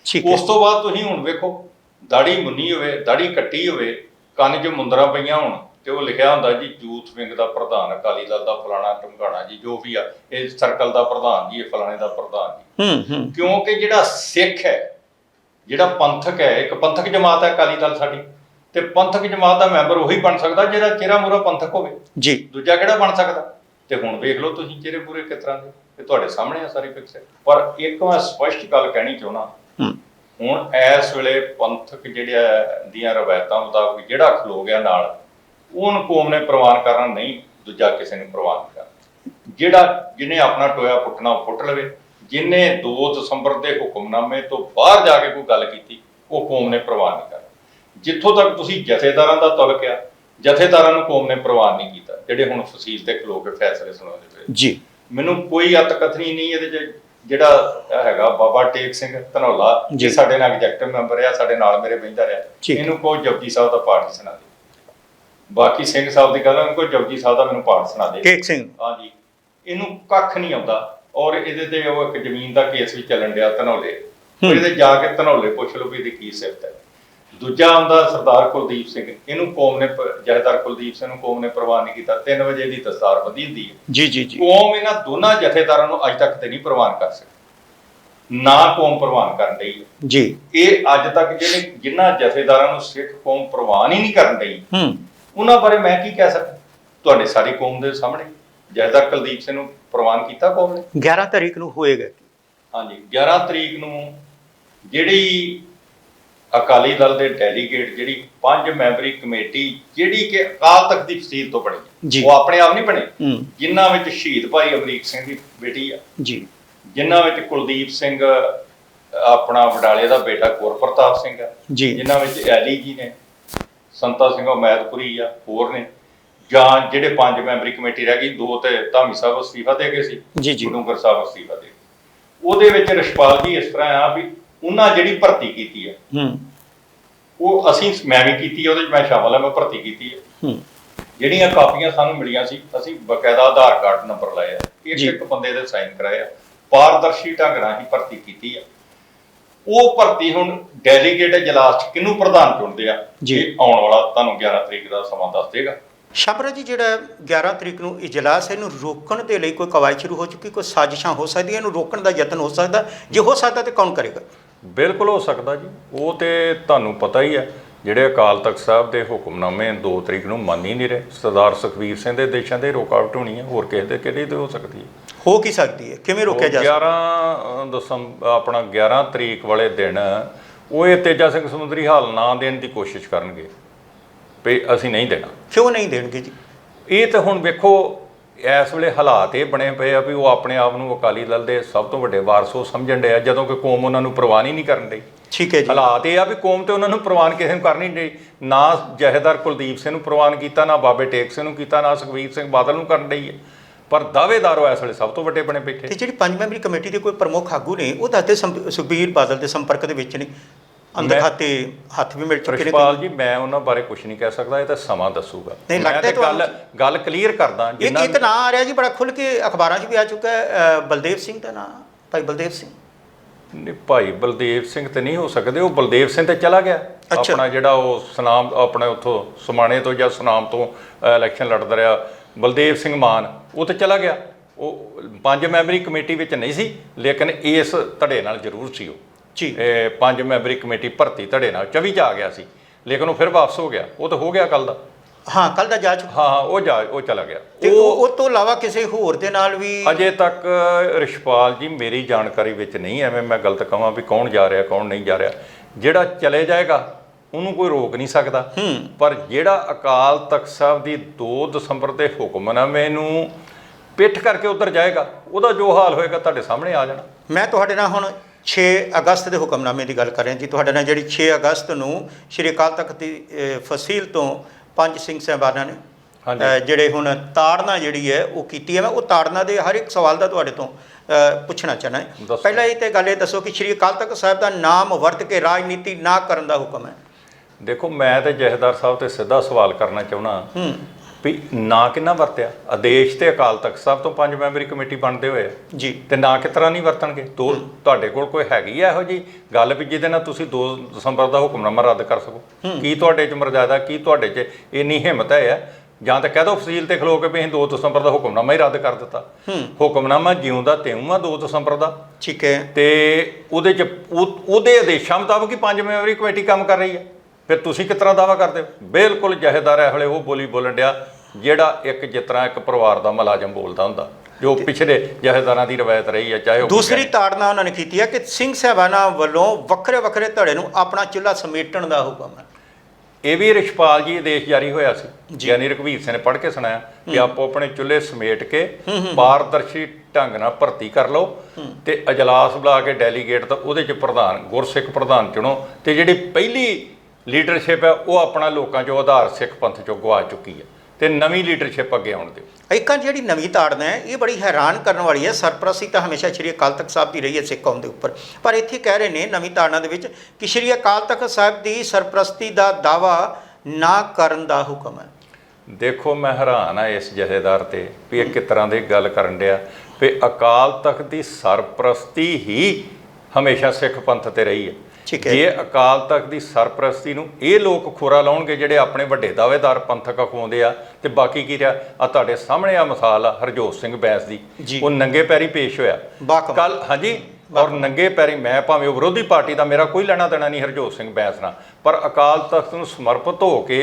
ਠੀਕ ਹੈ। ਉਸ ਤੋਂ ਬਾਅਦ ਤੁਸੀਂ ਹੁਣ ਵੇਖੋ ਦਾੜੀ ਮੁੰਨੀ ਹੋਵੇ ਦਾੜੀ ਕੱਟੀ ਹੋਵੇ ਕੰਨ 'ਚ ਮੁੰਦਰਾਂ ਪਈਆਂ ਹੋਣ ਤੇ ਉਹ ਲਿਖਿਆ ਹੁੰਦਾ ਜੀ ਯੂਥ ਵਿੰਗ ਦਾ ਪ੍ਰਧਾਨ ਅਕਾਲੀ ਦਲ ਦਾ ਫਲਾਣਾ ਟਮਕਾਣਾ ਜੀ ਜੋ ਵੀ ਆ ਇਹ ਸਰਕਲ ਦਾ ਪ੍ਰਧਾਨ ਜੀ ਇਹ ਫਲਾਣੇ ਦਾ ਪ੍ਰਧਾਨ ਜੀ। ਹੂੰ ਹੂੰ। ਕਿਉਂਕਿ ਜਿਹੜਾ ਸਿੱਖ ਹੈ ਜਿਹੜਾ ਪੰਥਕ ਹੈ ਇੱਕ ਪੰਥਕ ਜਮਾਤ ਹੈ ਅਕਾਲੀ ਦਲ ਸਾਡੀ। ਤੇ ਪੰਥਕ ਜਮਾਤ ਦਾ ਮੈਂਬਰ ਉਹੀ ਬਣ ਸਕਦਾ ਜਿਹੜਾ ਚਿਹਰਾ ਮੂਰਾ ਪੰਥਕ ਹੋਵੇ। ਜੀ। ਦੂਜਾ ਕਿਹੜਾ ਬਣ ਸਕਦਾ? ਤੇ ਹੁਣ ਵੇਖ ਲਓ ਤੁਸੀਂ ਚਿਹਰੇ ਪੂਰੇ ਕਿਸ ਤਰ੍ਹਾਂ ਦੇ। ਤੇ ਤੁਹਾਡੇ ਸਾਹਮਣੇ ਆ ਸਾਰੀ ਪਿਕਚਰ ਪਰ ਇੱਕ ਮੈਂ ਸਪਸ਼ਟ ਗੱਲ ਕਹਿਣੀ ਚਾਹੁੰਦਾ। ਹੁਣ ਇਸ ਵੇਲੇ ਪੰਥਕ ਜਿਹੜਿਆ ਦੀਆਂ ਰਵਾਇਤਾਂ ਮੁਤਾਬਕ ਜਿਹੜਾ ਖਲੋ ਗਿਆ ਨਾਲ ਉਹਨ ਕੌਮ ਨੇ ਪ੍ਰਵਾਨ ਕਰਨਾ ਨਹੀਂ ਦੂਜਾ ਕਿਸੇ ਨੇ ਪ੍ਰਵਾਨ ਕਰਨਾ। ਜਿਹੜਾ ਜਿਹਨੇ ਆਪਣਾ ਟੋਇਆ ਪੁੱਟਣਾ ਉਹ ਪੁੱਟ ਲਵੇ। ਜਿਹਨੇ 2 ਦਸੰਬਰ ਦੇ ਹੁਕਮਨਾਮੇ ਤੋਂ ਬਾਹਰ ਜਾ ਕੇ ਕੋਈ ਗੱਲ ਕੀਤੀ ਉਹ ਕੌਮ ਨੇ ਪ੍ਰਵਾਨ ਨਹੀਂ ਕਰਨਾ। ਜਿੱਥੋਂ ਤੱਕ ਤੁਸੀਂ ਜਥੇਦਾਰਾਂ ਦਾ ਤਲਕ ਆ ਜਥੇਦਾਰਾਂ ਨੂੰ ਕੌਮ ਨੇ ਪ੍ਰਵਾਨ ਨਹੀਂ ਕੀਤਾ ਜਿਹੜੇ ਹੁਣ ਫਸੀਲ ਤੇ ਖਲੋ ਕੇ ਫੈਸਲੇ ਸੁਣਾਉਂਦੇ ਪਏ। ਜੀ। ਮੈਨੂੰ ਕੋਈ ਅਤ ਕਥਨੀ ਨਹੀਂ ਇਹਦੇ ਚ ਜਿਹੜਾ ਹੈਗਾ ਬਾਬਾ ਟੇਕ ਸਿੰਘ ਧਨੌਲਾ ਜੀ। ਸਾਡੇ ਨਾਲ ਐਗਜ਼ੈਕਟਿਵ ਮੈਂਬਰ ਆ ਸਾਡੇ ਨਾਲ ਮੇਰੇ ਬੈਠਦਾ ਰਿਹਾ। ਇਹਨੂੰ ਕੋ ਜਪਜੀ ਸਾਹਿਬ ਦਾ ਪਾਠ ਸੁਣਾ ਦੇ। ਬਾਕੀ ਸਿੰਘ ਸਾਹਿਬ ਦੀ ਗੱਲ ਕੋ ਜਪਜੀ ਸਾਹਿਬ ਦਾ ਮੈਨੂੰ ਪਾਠ ਸੁਣਾ ਦੇ। ਕੇਕ ਸਿੰਘ। ਹਾਂਜੀ ਇਹਨੂੰ ਕੱਖ ਨਹੀਂ ਆਉਂਦਾ ਔਰ ਇਹਦੇ ਤੇ ਉਹ ਇੱਕ ਜ਼ਮੀਨ ਦਾ ਕੇਸ ਵੀ ਚੱਲਣ ਡਿਆ ਧਨੌਲੇ। ਇਹਦੇ ਜਾ ਕੇ ਧਨੌਲੇ ਪੁੱਛ ਲਓ ਵੀ ਇਹਦੀ ਕੀ ਸਿਫਤ ਹੈ। ਦੂਜਾ ਆਉਂਦਾ ਸਰਦਾਰ ਕੁਲਦੀਪ ਸਿੰਘ। ਇਹਨੂੰ ਕੌਮ ਨੇ ਜਥੇਦਾਰ ਕੁਲਦੀਪ ਸਿੰਘ ਨੂੰ ਕੌਮ ਨੇ ਪ੍ਰਵਾਨ ਨਹੀਂ ਕੀਤਾ। 3 ਵਜੇ ਦੀ ਦਸਤਾਰ ਬੰਦੀ ਹੁੰਦੀ ਹੈ। ਜੀ ਜੀ ਜੀ। ਕੌਮ ਇਹਨਾਂ ਦੋਨਾਂ ਜਥੇਦਾਰਾਂ ਨੂੰ ਅੱਜ ਤੱਕ ਤੇ ਨਹੀਂ ਪ੍ਰਵਾਨ ਕਰ ਸਕੀ। ਨਾ ਕੌਮ ਪ੍ਰਵਾਨ ਕਰਨ ਹੈ। ਜੀ। ਇਹ ਅੱਜ ਤੱਕ ਜਿਹਨੇ ਜਿਨ੍ਹਾਂ ਜਥੇਦਾਰਾਂ ਨੂੰ ਸਿੱਖ ਕੌਮ ਪ੍ਰਵਾਨ ਹੀ ਨਹੀਂ ਕਰਨ ਡਈ ਹੂੰ। ਉਹਨਾਂ ਬਾਰੇ ਮੈਂ ਕੀ ਕਹਿ ਸਕਦਾ ਤੁਹਾਡੇ ਸਾਰੀ ਕੌਮ ਦੇ ਸਾਹਮਣੇ ਜਥੇਦਾਰ ਕੁਲਦੀਪ ਸਿੰਘ ਨੂੰ ਪ੍ਰਵਾਨ ਕੀਤਾ ਕੌਮ ਨੇ? 11 ਤਾਰੀਖ ਨੂੰ ਹੋਏਗਾ। ਹਾਂਜੀ 11 ਤਰੀਕ ਨੂੰ ਜਿਹੜੀ ਅਕਾਲੀ ਦਲ ਦੇ ਡੈਲੀਗੇਟ ਜਿਹੜੀ ਪੰਜ ਮੈਂਬਰੀ ਕਮੇਟੀ ਜਿਹੜੀ ਕਿ ਅਕਾਲ ਤਖਤ ਦੀ ਫਸੀਲ ਤੋਂ ਬਣੀ। ਉਹ ਆਪਣੇ ਆਪ ਨਹੀਂ ਬਣੇ। ਜਿਨ੍ਹਾਂ ਵਿੱਚ ਸ਼ਹੀਦ ਭਾਈ ਅਮਰੀਕ ਸਿੰਘ ਦੀ ਬੇਟੀ ਆ ਜੀ। ਜਿਨ੍ਹਾਂ ਵਿੱਚ ਕੁਲਦੀਪ ਸਿੰਘ ਆਪਣਾ ਵਡਾਲੇ ਦਾ ਬੇਟਾ ਗੁਰਪ੍ਰਤਾਪ ਸਿੰਘ ਆ ਜੀ। ਜਿਨ੍ਹਾਂ ਵਿੱਚ ਐਲੀ ਜੀ ਨੇ ਸੰਤਾ ਸਿੰਘ ਉਮੈਦਪੁਰੀ ਆ ਹੋਰ ਨੇ ਜਾਂ ਜਿਹੜੇ ਪੰਜ ਮੈਂਬਰੀ ਕਮੇਟੀ ਰਹਿ ਗਈ ਦੋ ਤੇ ਧਾਮੀ ਸਾਹਿਬ ਅਸਤੀਫਾ ਦੇ ਗਏ ਸੀ ਜੀ ਜੀ। ਗੁਰੂਗਰ ਸਾਹਿਬ ਅਸਤੀਫਾ ਦੇ। ਉਹਦੇ ਵਿੱਚ ਰਿਸ਼ਪਾਲ ਜੀ ਇਸ ਤਰ੍ਹਾਂ ਆ ਵੀ ਉਹਨਾਂ ਜਿਹੜੀ ਭਰਤੀ ਕੀਤੀ ਆ ਹੂੰ। ਉਹ ਅਸੀਂ ਮੈਂ ਵੀ ਕੀਤੀ ਆ ਉਹਦੇ ਵਿੱਚ ਮੈਂ ਸ਼ਾਮਲ ਆ ਮੈਂ ਭਰਤੀ ਕੀਤੀ ਆ। ਹੂੰ। ਜਿਹੜੀਆਂ ਕਾਪੀਆਂ ਸਾਨੂੰ ਮਿਲੀਆਂ ਸੀ ਅਸੀਂ ਬਕਾਇਦਾ ਆਧਾਰ ਕਾਰਡ ਨੰਬਰ ਲਾਏ ਆ ਇੱਕ ਬੰਦੇ ਦੇ ਸਾਈਨ ਕਰਾਏ ਆ ਪਾਰਦਰਸ਼ੀ ਢੰਗ ਨਾਲ ਹੀ ਭਰਤੀ ਕੀਤੀ ਆ। ਉਹ ਭਰਤੀ ਹੁਣ ਡੈਲੀਗੇਟ ਇਜਲਾਸ ਚ ਕਿਹਨੂੰ ਪ੍ਰਧਾਨ ਚੁਣਦੇ ਆ? ਜੀ। ਆਉਣ ਵਾਲਾ ਤੁਹਾਨੂੰ 11 ਤਰੀਕ ਦਾ ਸਮਾਂ ਦੱਸ ਦੇਗਾ। ਸ਼ਬਰਾ ਜੀ ਜਿਹੜਾ 11 ਤਰੀਕ ਨੂੰ ਇਜਲਾਸ ਹੈ ਇਹਨੂੰ ਰੋਕਣ ਦੇ ਲਈ ਕੋਈ ਕਵਾਇਦ ਸ਼ੁਰੂ ਹੋ ਚੁੱਕੀ ਕੋਈ ਸਾਜ਼ਿਸ਼ਾਂ ਹੋ ਸਕਦੀਆਂ ਇਹਨੂੰ ਰੋਕਣ ਦਾ ਯਤਨ ਹੋ ਸਕਦਾ। ਜੇ ਹੋ ਸਕਦਾ ਤੇ ਕੌਣ ਕਰੇਗਾ? ਬਿਲਕੁਲ ਹੋ ਸਕਦਾ ਜੀ। ਉਹ ਤੇ ਤੁਹਾਨੂੰ ਪਤਾ ਹੀ ਹੈ ਜਿਹੜੇ ਅਕਾਲ ਤਖਤ ਸਾਹਿਬ ਦੇ ਹੁਕਮਨਾਮੇ 2 ਤਰੀਕ ਨੂੰ ਮੰਨ ਹੀ ਨਹੀਂ ਰਹੇ। ਸਰਦਾਰ ਸੁਖਵੀਰ ਸਿੰਘ ਦੇ ਦੇਸ਼ਾਂ ਦੇ ਰੁਕਾਵਟ ਹੋਣੀ ਹੈ ਹੋਰ ਕਿਸੇ ਦੇ ਕਿਹੜੇ ਤੇ ਹੋ ਸਕਦੀ ਹੈ? ਹੋ ਕੀ ਸਕਦੀ ਹੈ? ਕਿਵੇਂ ਰੋਕਿਆ ਜਾ ਸਕਦਾ? 11 ਦਸੰਬਰ ਆਪਣਾ 11 ਤਰੀਕ ਵਾਲੇ ਦਿਨ ਉਹ ਇਹ ਤੇਜਾ ਸਿੰਘ ਸਮੁੰਦਰੀ ਹਾਲ ਨਾ ਦੇਣ ਦੀ ਕੋਸ਼ਿਸ਼ ਕਰਨਗੇ। ਵੀ ਅਸੀਂ ਨਹੀਂ ਦੇਣਾ। ਕਿਉਂ ਨਹੀਂ ਦੇਣਗੇ ਜੀ? ਇਹ ਤਾਂ ਹੁਣ ਵੇਖੋ ਇਸ ਵੇਲੇ ਹਾਲਾਤ ਇਹ ਬਣੇ ਪਏ ਆ ਵੀ ਉਹ ਆਪਣੇ ਆਪ ਨੂੰ ਅਕਾਲੀ ਦਲ ਦੇ ਸਭ ਤੋਂ ਵੱਡੇ ਵਾਰਸੋ ਸਮਝਣ ਡਿਆ ਜਦੋਂ ਕਿ ਕੌਮ ਉਹਨਾਂ ਨੂੰ ਪ੍ਰਵਾਨ ਹੀ ਨਹੀਂ ਕਰਨ ਡਈ। ਠੀਕ ਹੈ ਜੀ। ਹਾਲਾਤ ਇਹ ਆ ਵੀ ਕੌਮ ਤੇ ਉਹਨਾਂ ਨੂੰ ਪ੍ਰਵਾਨ ਕਿਸੇ ਨੂੰ ਕਰਨੀ ਨਹੀਂ ਨਾ ਜਹੇਦਾਰ ਕੁਲਦੀਪ ਸਿੰਘ ਨੂੰ ਪ੍ਰਵਾਨ ਕੀਤਾ ਨਾ ਬਾਬੇ ਟੇਕ ਸਿੰਘ ਨੂੰ ਕੀਤਾ ਨਾ ਸੁਖਵੀਰ ਸਿੰਘ ਬਾਦਲ ਨੂੰ ਕਰਨ ਡਈ ਹੈ। ਪਰ ਦਾਅਵੇਦਾਰ ਉਹ ਇਸ ਵੇਲੇ ਸਭ ਤੋਂ ਵੱਡੇ ਬਣੇ ਬੈਠੇ। ਤੇ ਜਿਹੜੀ ਪੰਜ ਮੈਂਬਰੀ ਕਮੇਟੀ ਦੇ ਕੋਈ ਪ੍ਰਮੁੱਖ ਆਗੂ ਨੇ ਉਹ ਦੱਸਦੇ ਸੁਖਬੀਰ ਬਾਦਲ ਦੇ ਸੰਪਰਕ ਦੇ ਵਿੱਚ ਨੇ। ਅੰਦਰ ਮੈਂ- ਖਾਤੇ ਹੱਥ ਵੀ ਮਿਲ ਚੁੱਕੇ ਨੇ ਪ੍ਰਿਸ਼ਪਾਲ ਜੀ ਮੈਂ ਉਹਨਾਂ ਬਾਰੇ ਕੁਝ ਨਹੀਂ ਕਹਿ ਸਕਦਾ ਇਹ ਤਾਂ ਸਮਾਂ ਦੱਸੂਗਾ। ਨਹੀਂ, ਲੱਗਦਾ ਤੇ ਗੱਲ ਗੱਲ ਕਲੀਅਰ ਕਰਦਾ ਜਿੰਨਾ ਇੱਕ ਨਾਂ ਆ ਰਿਹਾ ਜੀ ਬੜਾ ਖੁੱਲ ਕੇ ਅਖਬਾਰਾਂ 'ਚ ਵੀ ਆ ਚੁੱਕਾ ਹੈ ਬਲਦੇਵ ਸਿੰਘ ਦਾ ਨਾਂ ਭਾਈ ਬਲਦੇਵ ਸਿੰਘ। ਨਹੀਂ ਭਾਈ ਬਲਦੇਵ ਸਿੰਘ ਤੇ ਨਹੀਂ ਹੋ ਸਕਦੇ ਉਹ ਬਲਦੇਵ ਸਿੰਘ ਤੇ ਚਲਾ ਗਿਆ। ਆਪਣਾ ਜਿਹੜਾ ਉਹ ਸੁਨਾਮ ਆਪਣੇ ਉੱਥੋਂ ਸਮਾਣੇ ਤੋਂ ਜਾਂ ਸੁਨਾਮ ਤੋਂ ਇਲੈਕਸ਼ਨ ਲੜਦਾ ਰਿਹਾ ਬਲਦੇਵ ਸਿੰਘ ਮਾਨ ਉਹ ਤੇ ਚਲਾ ਗਿਆ। ਉਹ ਪੰਜ ਮੈਂਬਰੀ ਕਮੇਟੀ ਵਿੱਚ ਨਹੀਂ ਸੀ ਲੇਕਿਨ ਇਸ ਧੜੇ ਨਾਲ ਜ਼ਰੂਰ ਸੀ ਉਹ। ਜੀ। ਇਹ ਪੰਜ ਮੈਂਬਰੀ ਕਮੇਟੀ ਭਰਤੀ ਧੜੇ ਨਾਲ 24 ਚ ਆ ਗਿਆ ਸੀ। ਲੇਕਿਨ ਉਹ ਫਿਰ ਵਾਪਸ ਹੋ ਗਿਆ। ਉਹ ਤਾਂ ਹੋ ਗਿਆ ਕੱਲ ਦਾ। ਹਾਂ ਕੱਲ ਦਾ ਜਾ ਚੁੱਕਾ ਹਾਂ ਹਾਂ ਉਹ ਜਾ ਉਹ ਚਲਾ ਗਿਆ। ਤੇ ਉਹ ਉਹ ਤੋਂ ਇਲਾਵਾ ਕਿਸੇ ਹੋਰ ਦੇ ਨਾਲ ਵੀ ਅਜੇ ਤੱਕ ਰਿਸ਼ਪਾਲ ਜੀ ਮੇਰੀ ਜਾਣਕਾਰੀ ਵਿੱਚ ਨਹੀਂ ਐਵੇਂ ਮੈਂ ਗਲਤ ਕਹਾਂ ਵੀ ਕੌਣ ਜਾ ਰਿਹਾ ਕੌਣ ਨਹੀਂ ਜਾ ਰਿਹਾ। ਜਿਹੜਾ ਚਲੇ ਜਾਏਗਾ ਉਹਨੂੰ ਕੋਈ ਰੋਕ ਨਹੀਂ ਸਕਦਾ। ਪਰ ਜਿਹੜਾ ਅਕਾਲ ਤਖਤ ਸਾਹਿਬ ਦੀ 2 ਦਸੰਬਰ ਦੇ ਹੁਕਮਨਾਮੇ ਨੂੰ ਪਿੱਠ ਕਰਕੇ ਉਧਰ ਜਾਏਗਾ ਉਹਦਾ ਜੋ ਹਾਲ ਹੋਏਗਾ ਤੁਹਾਡੇ ਸਾਹਮਣੇ ਆ ਜਾਣਾ। ਮੈਂ ਤੁਹਾਡੇ ਨਾਲ ਹੁਣ 6 ਅਗਸਤ ਦੇ ਹੁਕਮਨਾਮੇ ਦੀ ਗੱਲ ਕਰ ਰਿਹਾ ਜੀ। ਤੁਹਾਡੇ ਨਾਲ ਜਿਹੜੀ 6 ਅਗਸਤ ਨੂੰ ਸ਼੍ਰੀ ਅਕਾਲ ਤਖਤ ਦੀ ਫਸੀਲ ਤੋਂ ਪੰਜ ਸਿੰਘ ਸਾਹਿਬਾਨਾਂ ਨੇ ਜਿਹੜੇ ਹੁਣ ਤਾੜਨਾ ਜਿਹੜੀ ਹੈ ਉਹ ਕੀਤੀ ਹੈ। ਮੈਂ ਉਹ ਤਾੜਨਾ ਦੇ ਹਰ ਇੱਕ ਸਵਾਲ ਦਾ ਤੁਹਾਡੇ ਤੋਂ ਪੁੱਛਣਾ ਚਾਹਨਾ ਹੈ। ਪਹਿਲਾਂ ਇਹ ਤੇ ਗੱਲ ਇਹ ਦੱਸੋ ਕਿ ਸ਼੍ਰੀ ਅਕਾਲ ਤਖਤ ਸਾਹਿਬ ਦਾ ਨਾਮ ਵਰਤ ਕੇ ਰਾਜਨੀਤੀ ਨਾ ਕਰਨ ਦਾ ਹੁਕਮ ਹੈ। ਦੇਖੋ ਮੈਂ ਤੇ ਜਹੇਦਾਰ ਸਾਹਿਬ ਤੇ ਸਿੱਧਾ ਸਵਾਲ ਕਰਨਾ ਚਾਹੁੰਦਾ। ਹੂੰ। ਵੀ ਨਾ ਕਿੰਨਾ ਵਰਤਿਆ? ਆਦੇਸ਼ ਤੇ ਅਕਾਲ ਤਖਤ ਸਾਹਿਬ ਤੋਂ ਪੰਜ ਮੈਂਬਰੀ ਕਮੇਟੀ ਬਣਦੇ ਹੋਏ ਆ। ਜੀ। ਤੇ ਨਾ ਕਿਸ ਤਰ੍ਹਾਂ ਨਹੀਂ ਵਰਤਣਗੇ? ਦੋ ਤੁਹਾਡੇ ਕੋਲ ਕੋਈ ਹੈਗੀ ਆ ਇਹੋ ਜੀ ਗੱਲ ਵੀ ਜਿਹਦੇ ਨਾਲ ਤੁਸੀਂ 2 ਦਸੰਬਰ ਦਾ ਹੁਕਮਨਾਮਾ ਰੱਦ ਕਰ ਸਕੋ? ਕੀ ਤੁਹਾਡੇ ਚ ਮਰਜ਼ਾਦਾ ਕੀ ਤੁਹਾਡੇ ਚ ਇੰਨੀ ਹਿੰਮਤ ਹੈ ਜਾਂ ਤਾਂ ਕਹਿ ਦੋ ਫਸੀਲ ਤੇ ਖਲੋ ਕੇ ਵੀ ਅਸੀਂ 2 ਦਸੰਬਰ ਦਾ ਹੁਕਮਨਾਮਾ ਹੀ ਰੱਦ ਕਰ ਦਿੱਤਾ। ਹੁਕਮਨਾਮਾ ਜਿਉਂਦਾ ਤਿਉਂ ਆ 2 ਦਸੰਬਰ ਦਾ। ਠੀਕ ਹੈ। ਤੇ ਉਹਦੇ ਚ ਉਹ- ਉਹਦੇ ਆਦੇਸ਼ਾਂ ਮੁਤਾਬਕ ਹੀ ਪੰਜ ਮੈਂਬਰੀ ਕਮੇਟੀ ਕੰਮ ਕਰ ਰਹੀ ਹੈ। ਫਿਰ ਤੁਸੀਂ ਕਿਸ ਤਰ੍ਹਾਂ ਦਾਵਾ ਕਰਦੇ ਹੋ? ਬਿਲਕੁਲ ਜਹੇਦਾਰ ਇਹ ਵੇਲੇ ਉਹ ਬੋਲੀ ਬੋਲਣ ਡਿਆ ਜਿਹੜਾ ਇੱਕ ਜਿਸ ਤਰ੍ਹਾਂ ਇੱਕ ਪਰਿਵਾਰ ਦਾ ਮੁਲਾਜ਼ਮ ਬੋਲਦਾ ਹੁੰਦਾ ਜੋ ਪਿਛਲੇ ਜਹੇਦਾਰਾਂ ਦੀ ਰਵਾਇਤ ਰਹੀ ਹੈ ਚਾਹੇ ਉਹ ਦੂਸਰੀ ਤਾੜਨਾ ਉਹਨਾਂ ਨੇ ਕੀਤੀ ਹੈ ਕਿ ਸਿੰਘ ਸਾਹਿਬਾਨਾਂ ਵੱਲੋਂ ਵੱਖਰੇ ਵੱਖਰੇ ਧੜੇ ਨੂੰ ਆਪਣਾ ਚੁੱਲ੍ਹਾ ਸਮੇਟਣ ਦਾ ਹੁਕਮ ਹੈ। ਇਹ ਵੀ ਰਿਸ਼ਪਾਲ ਜੀ ਆਦੇਸ਼ ਜਾਰੀ ਹੋਇਆ ਸੀ। ਗਿਆਨੀ ਰਘਵੀਰ ਸਿੰਘ ਨੇ ਪੜ੍ਹ ਕੇ ਸੁਣਾਇਆ ਕਿ ਆਪੋ ਆਪਣੇ ਚੁੱਲ੍ਹੇ ਸਮੇਟ ਕੇ ਪਾਰਦਰਸ਼ੀ ਢੰਗ ਨਾਲ ਭਰਤੀ ਕਰ ਲਓ ਤੇ ਅਜਲਾਸ ਬੁਲਾ ਕੇ ਡੈਲੀਗੇਟ ਤਾਂ ਉਹਦੇ ਚ ਪ੍ਰਧਾਨ ਗੁਰਸਿੱਖ ਪ੍ਰਧਾਨ ਚੁਣੋ ਤੇ ਜਿਹੜੀ ਪਹਿਲੀ ਲੀਡਰਸ਼ਿਪ ਹੈ ਉਹ ਆਪਣਾ ਲੋਕਾਂ ਚੋਂ ਆਧਾਰ ਸਿੱਖ ਪੰਥ ਚੋਂ ਗਵਾ ਚੁੱਕੀ ਹੈ ਤੇ ਨਵੀਂ ਲੀਡਰਸ਼ਿਪ ਅੱਗੇ ਆਉਣ ਦਿਓ। ਇੱਕਾਂ ਜਿਹੜੀ ਨਵੀਂ ਤਾੜਨਾ ਹੈ ਇਹ ਬੜੀ ਹੈਰਾਨ ਕਰਨ ਵਾਲੀ ਹੈ। ਸਰਪ੍ਰਸਤੀ ਤਾਂ ਹਮੇਸ਼ਾ ਸ਼੍ਰੀ ਅਕਾਲ ਤਖਤ ਸਾਹਿਬ ਦੀ ਰਹੀ ਹੈ ਸਿੱਖ ਕੌਮ ਦੇ ਉੱਪਰ। ਪਰ ਇੱਥੇ ਕਹਿ ਰਹੇ ਨੇ ਨਵੀਂ ਤਾੜਨਾ ਦੇ ਵਿੱਚ ਕਿ ਸ਼੍ਰੀ ਅਕਾਲ ਤਖਤ ਸਾਹਿਬ ਦੀ ਸਰਪ੍ਰਸਤੀ ਦਾ ਦਾਵਾ ਨਾ ਕਰਨ ਦਾ ਹੁਕਮ ਹੈ। ਦੇਖੋ ਮੈਂ ਹੈਰਾਨ ਆ ਇਸ ਜਥੇਦਾਰ ਤੇ ਵੀ ਇਹ ਕਿਸ ਤਰ੍ਹਾਂ ਦੀ ਗੱਲ ਕਰਨ ਡਿਆ। ਵੀ ਅਕਾਲ ਤਖਤ ਦੀ ਸਰਪ੍ਰਸਤੀ ਹੀ ਹਮੇਸ਼ਾ ਸਿੱਖ ਪੰਥ ਤੇ ਰਹੀ ਹੈ। ਠੀਕ ਹੈ। ਜੇ ਅਕਾਲ ਤਖਤ ਦੀ ਸਰਪ੍ਰਸਤੀ ਨੂੰ ਇਹ ਲੋਕ ਖੋਰਾ ਲਾਉਣਗੇ ਜਿਹੜੇ ਆਪਣੇ ਵੱਡੇ ਦਾਅਵੇਦਾਰ ਪੰਥਕ ਅਖਵਾਉਂਦੇ ਆ ਤੇ ਬਾਕੀ ਕੀ ਰਿਹਾ ਆ ਤੁਹਾਡੇ ਸਾਹਮਣੇ ਆ ਮਿਸਾਲ ਆ ਹਰਜੋਤ ਸਿੰਘ ਬੈਂਸ ਦੀ। ਉਹ ਨੰਗੇ ਪੈਰੀ ਪੇਸ਼ ਹੋਇਆ। ਕੱਲ ਹਾਂਜੀ ਔਰ ਨੰਗੇ ਪੈਰੀ ਮੈਂ ਭਾਵੇਂ ਉਹ ਵਿਰੋਧੀ ਪਾਰਟੀ ਦਾ ਮੇਰਾ ਕੋਈ ਲੈਣਾ ਦੇਣਾ ਨਹੀਂ ਹਰਜੋਤ ਸਿੰਘ ਬੈਂਸ ਨਾਲ ਪਰ ਅਕਾਲ ਤਖਤ ਨੂੰ ਸਮਰਪਿਤ ਹੋ ਕੇ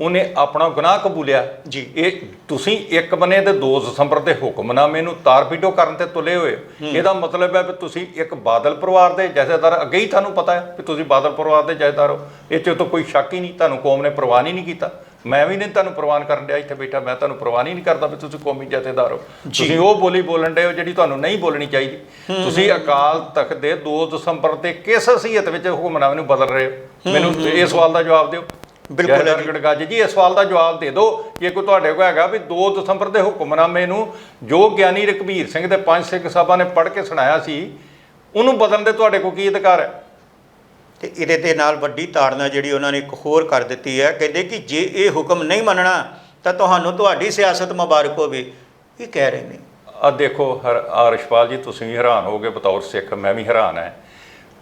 ਉਹਨੇ ਆਪਣਾ ਗੁਨਾਹ ਕਬੂਲਿਆ। ਜੀ। ਇਹ ਤੁਸੀਂ ਇੱਕ ਬਨੇ ਤੇ 2 ਦਸੰਬਰ ਦੇ ਹੁਕਮਨਾਮੇ ਨੂੰ ਤਾਰਪੀਟੋ ਕਰਨ ਤੇ ਤੁਲੇ ਹੋਏ। ਇਹਦਾ ਮਤਲਬ ਹੈ ਵੀ ਤੁਸੀਂ ਇੱਕ ਬਾਦਲ ਪਰਿਵਾਰ ਦੇ ਜਥੇਦਾਰ ਅੱਗੇ ਹੀ ਤੁਹਾਨੂੰ ਪਤਾ ਹੈ ਕਿ ਤੁਸੀਂ ਬਾਦਲ ਪਰਿਵਾਰ ਦੇ ਜਥੇਦਾਰ ਹੋ। ਇਹ 'ਚ ਤਾਂ ਕੋਈ ਸ਼ੱਕ ਹੀ ਨਹੀਂ ਤੁਹਾਨੂੰ ਕੌਮ ਨੇ ਪ੍ਰਵਾਨ ਹੀ ਨਹੀਂ ਕੀਤਾ। ਮੈਂ ਵੀ ਨਹੀਂ ਤੁਹਾਨੂੰ ਪ੍ਰਵਾਨ ਕਰਨ ਡਿਆ ਇੱਥੇ ਬੈਠਾ ਮੈਂ ਤੁਹਾਨੂੰ ਪ੍ਰਵਾਨ ਹੀ ਨਹੀਂ ਕਰਦਾ ਵੀ ਤੁਸੀਂ ਕੌਮੀ ਜਥੇਦਾਰ ਹੋ ਤੁਸੀਂ ਉਹ ਬੋਲੀ ਬੋਲਣ ਦੇ ਹੋ ਜਿਹੜੀ ਤੁਹਾਨੂੰ ਨਹੀਂ ਬੋਲਣੀ ਚਾਹੀਦੀ। ਤੁਸੀਂ ਅਕਾਲ ਤਖਤ ਦੇ 2 ਦਸੰਬਰ ਤੇ ਕਿਸ ਹਸੀਅਤ ਵਿੱਚ ਹੁਕਮਨਾਮੇ ਨੂੰ ਬਦਲ ਰਹੇ ਹੋ? ਮੈਨੂੰ ਇਹ ਸਵਾਲ ਦਾ ਜਵਾਬ ਦਿਓ। ਬਿਲਕੁਲ। ਗੜਗੱਜ ਜੀ। ਇਸ ਸਵਾਲ ਦਾ ਜਵਾਬ ਦੇ ਦਿਓ। ਜੇ ਕੋਈ ਤੁਹਾਡੇ ਕੋਲ ਹੈਗਾ ਵੀ 2 ਦਸੰਬਰ ਦੇ ਹੁਕਮਨਾਮੇ ਨੂੰ ਜੋ ਗਿਆਨੀ ਰਕਬੀਰ ਸਿੰਘ ਤੇ ਪੰਜ ਸਿੰਘ ਸਾਹਿਬਾਂ ਨੇ ਪੜ੍ਹ ਕੇ ਸੁਣਾਇਆ ਸੀ ਉਹਨੂੰ ਬਦਲਣ ਦੇ ਤੁਹਾਡੇ ਕੋਲ ਕੀ ਅਧਿਕਾਰ ਹੈ? ਤੇ ਇਹਦੇ ਦੇ ਨਾਲ ਵੱਡੀ ਤਾੜਨਾ ਜਿਹੜੀ ਉਹਨਾਂ ਨੇ ਇੱਕ ਹੋਰ ਕਰ ਦਿੱਤੀ ਹੈ। ਕਹਿੰਦੇ ਕਿ ਜੇ ਇਹ ਹੁਕਮ ਨਹੀਂ ਮੰਨਣਾ ਤਾਂ ਤੁਹਾਨੂੰ ਤੁਹਾਡੀ ਸਿਆਸਤ ਮੁਬਾਰਕ ਹੋਵੇ। ਇਹ ਕਹਿ ਰਹੇ ਨੇ। ਆ ਦੇਖੋ ਹਰ ਆ ਰਿਸ਼ਪਾਲ ਜੀ ਤੁਸੀਂ ਵੀ ਹੈਰਾਨ ਹੋਗੇ ਬਤੌਰ ਸਿੱਖ ਮੈਂ ਵੀ ਹੈਰਾਨ ਹੈ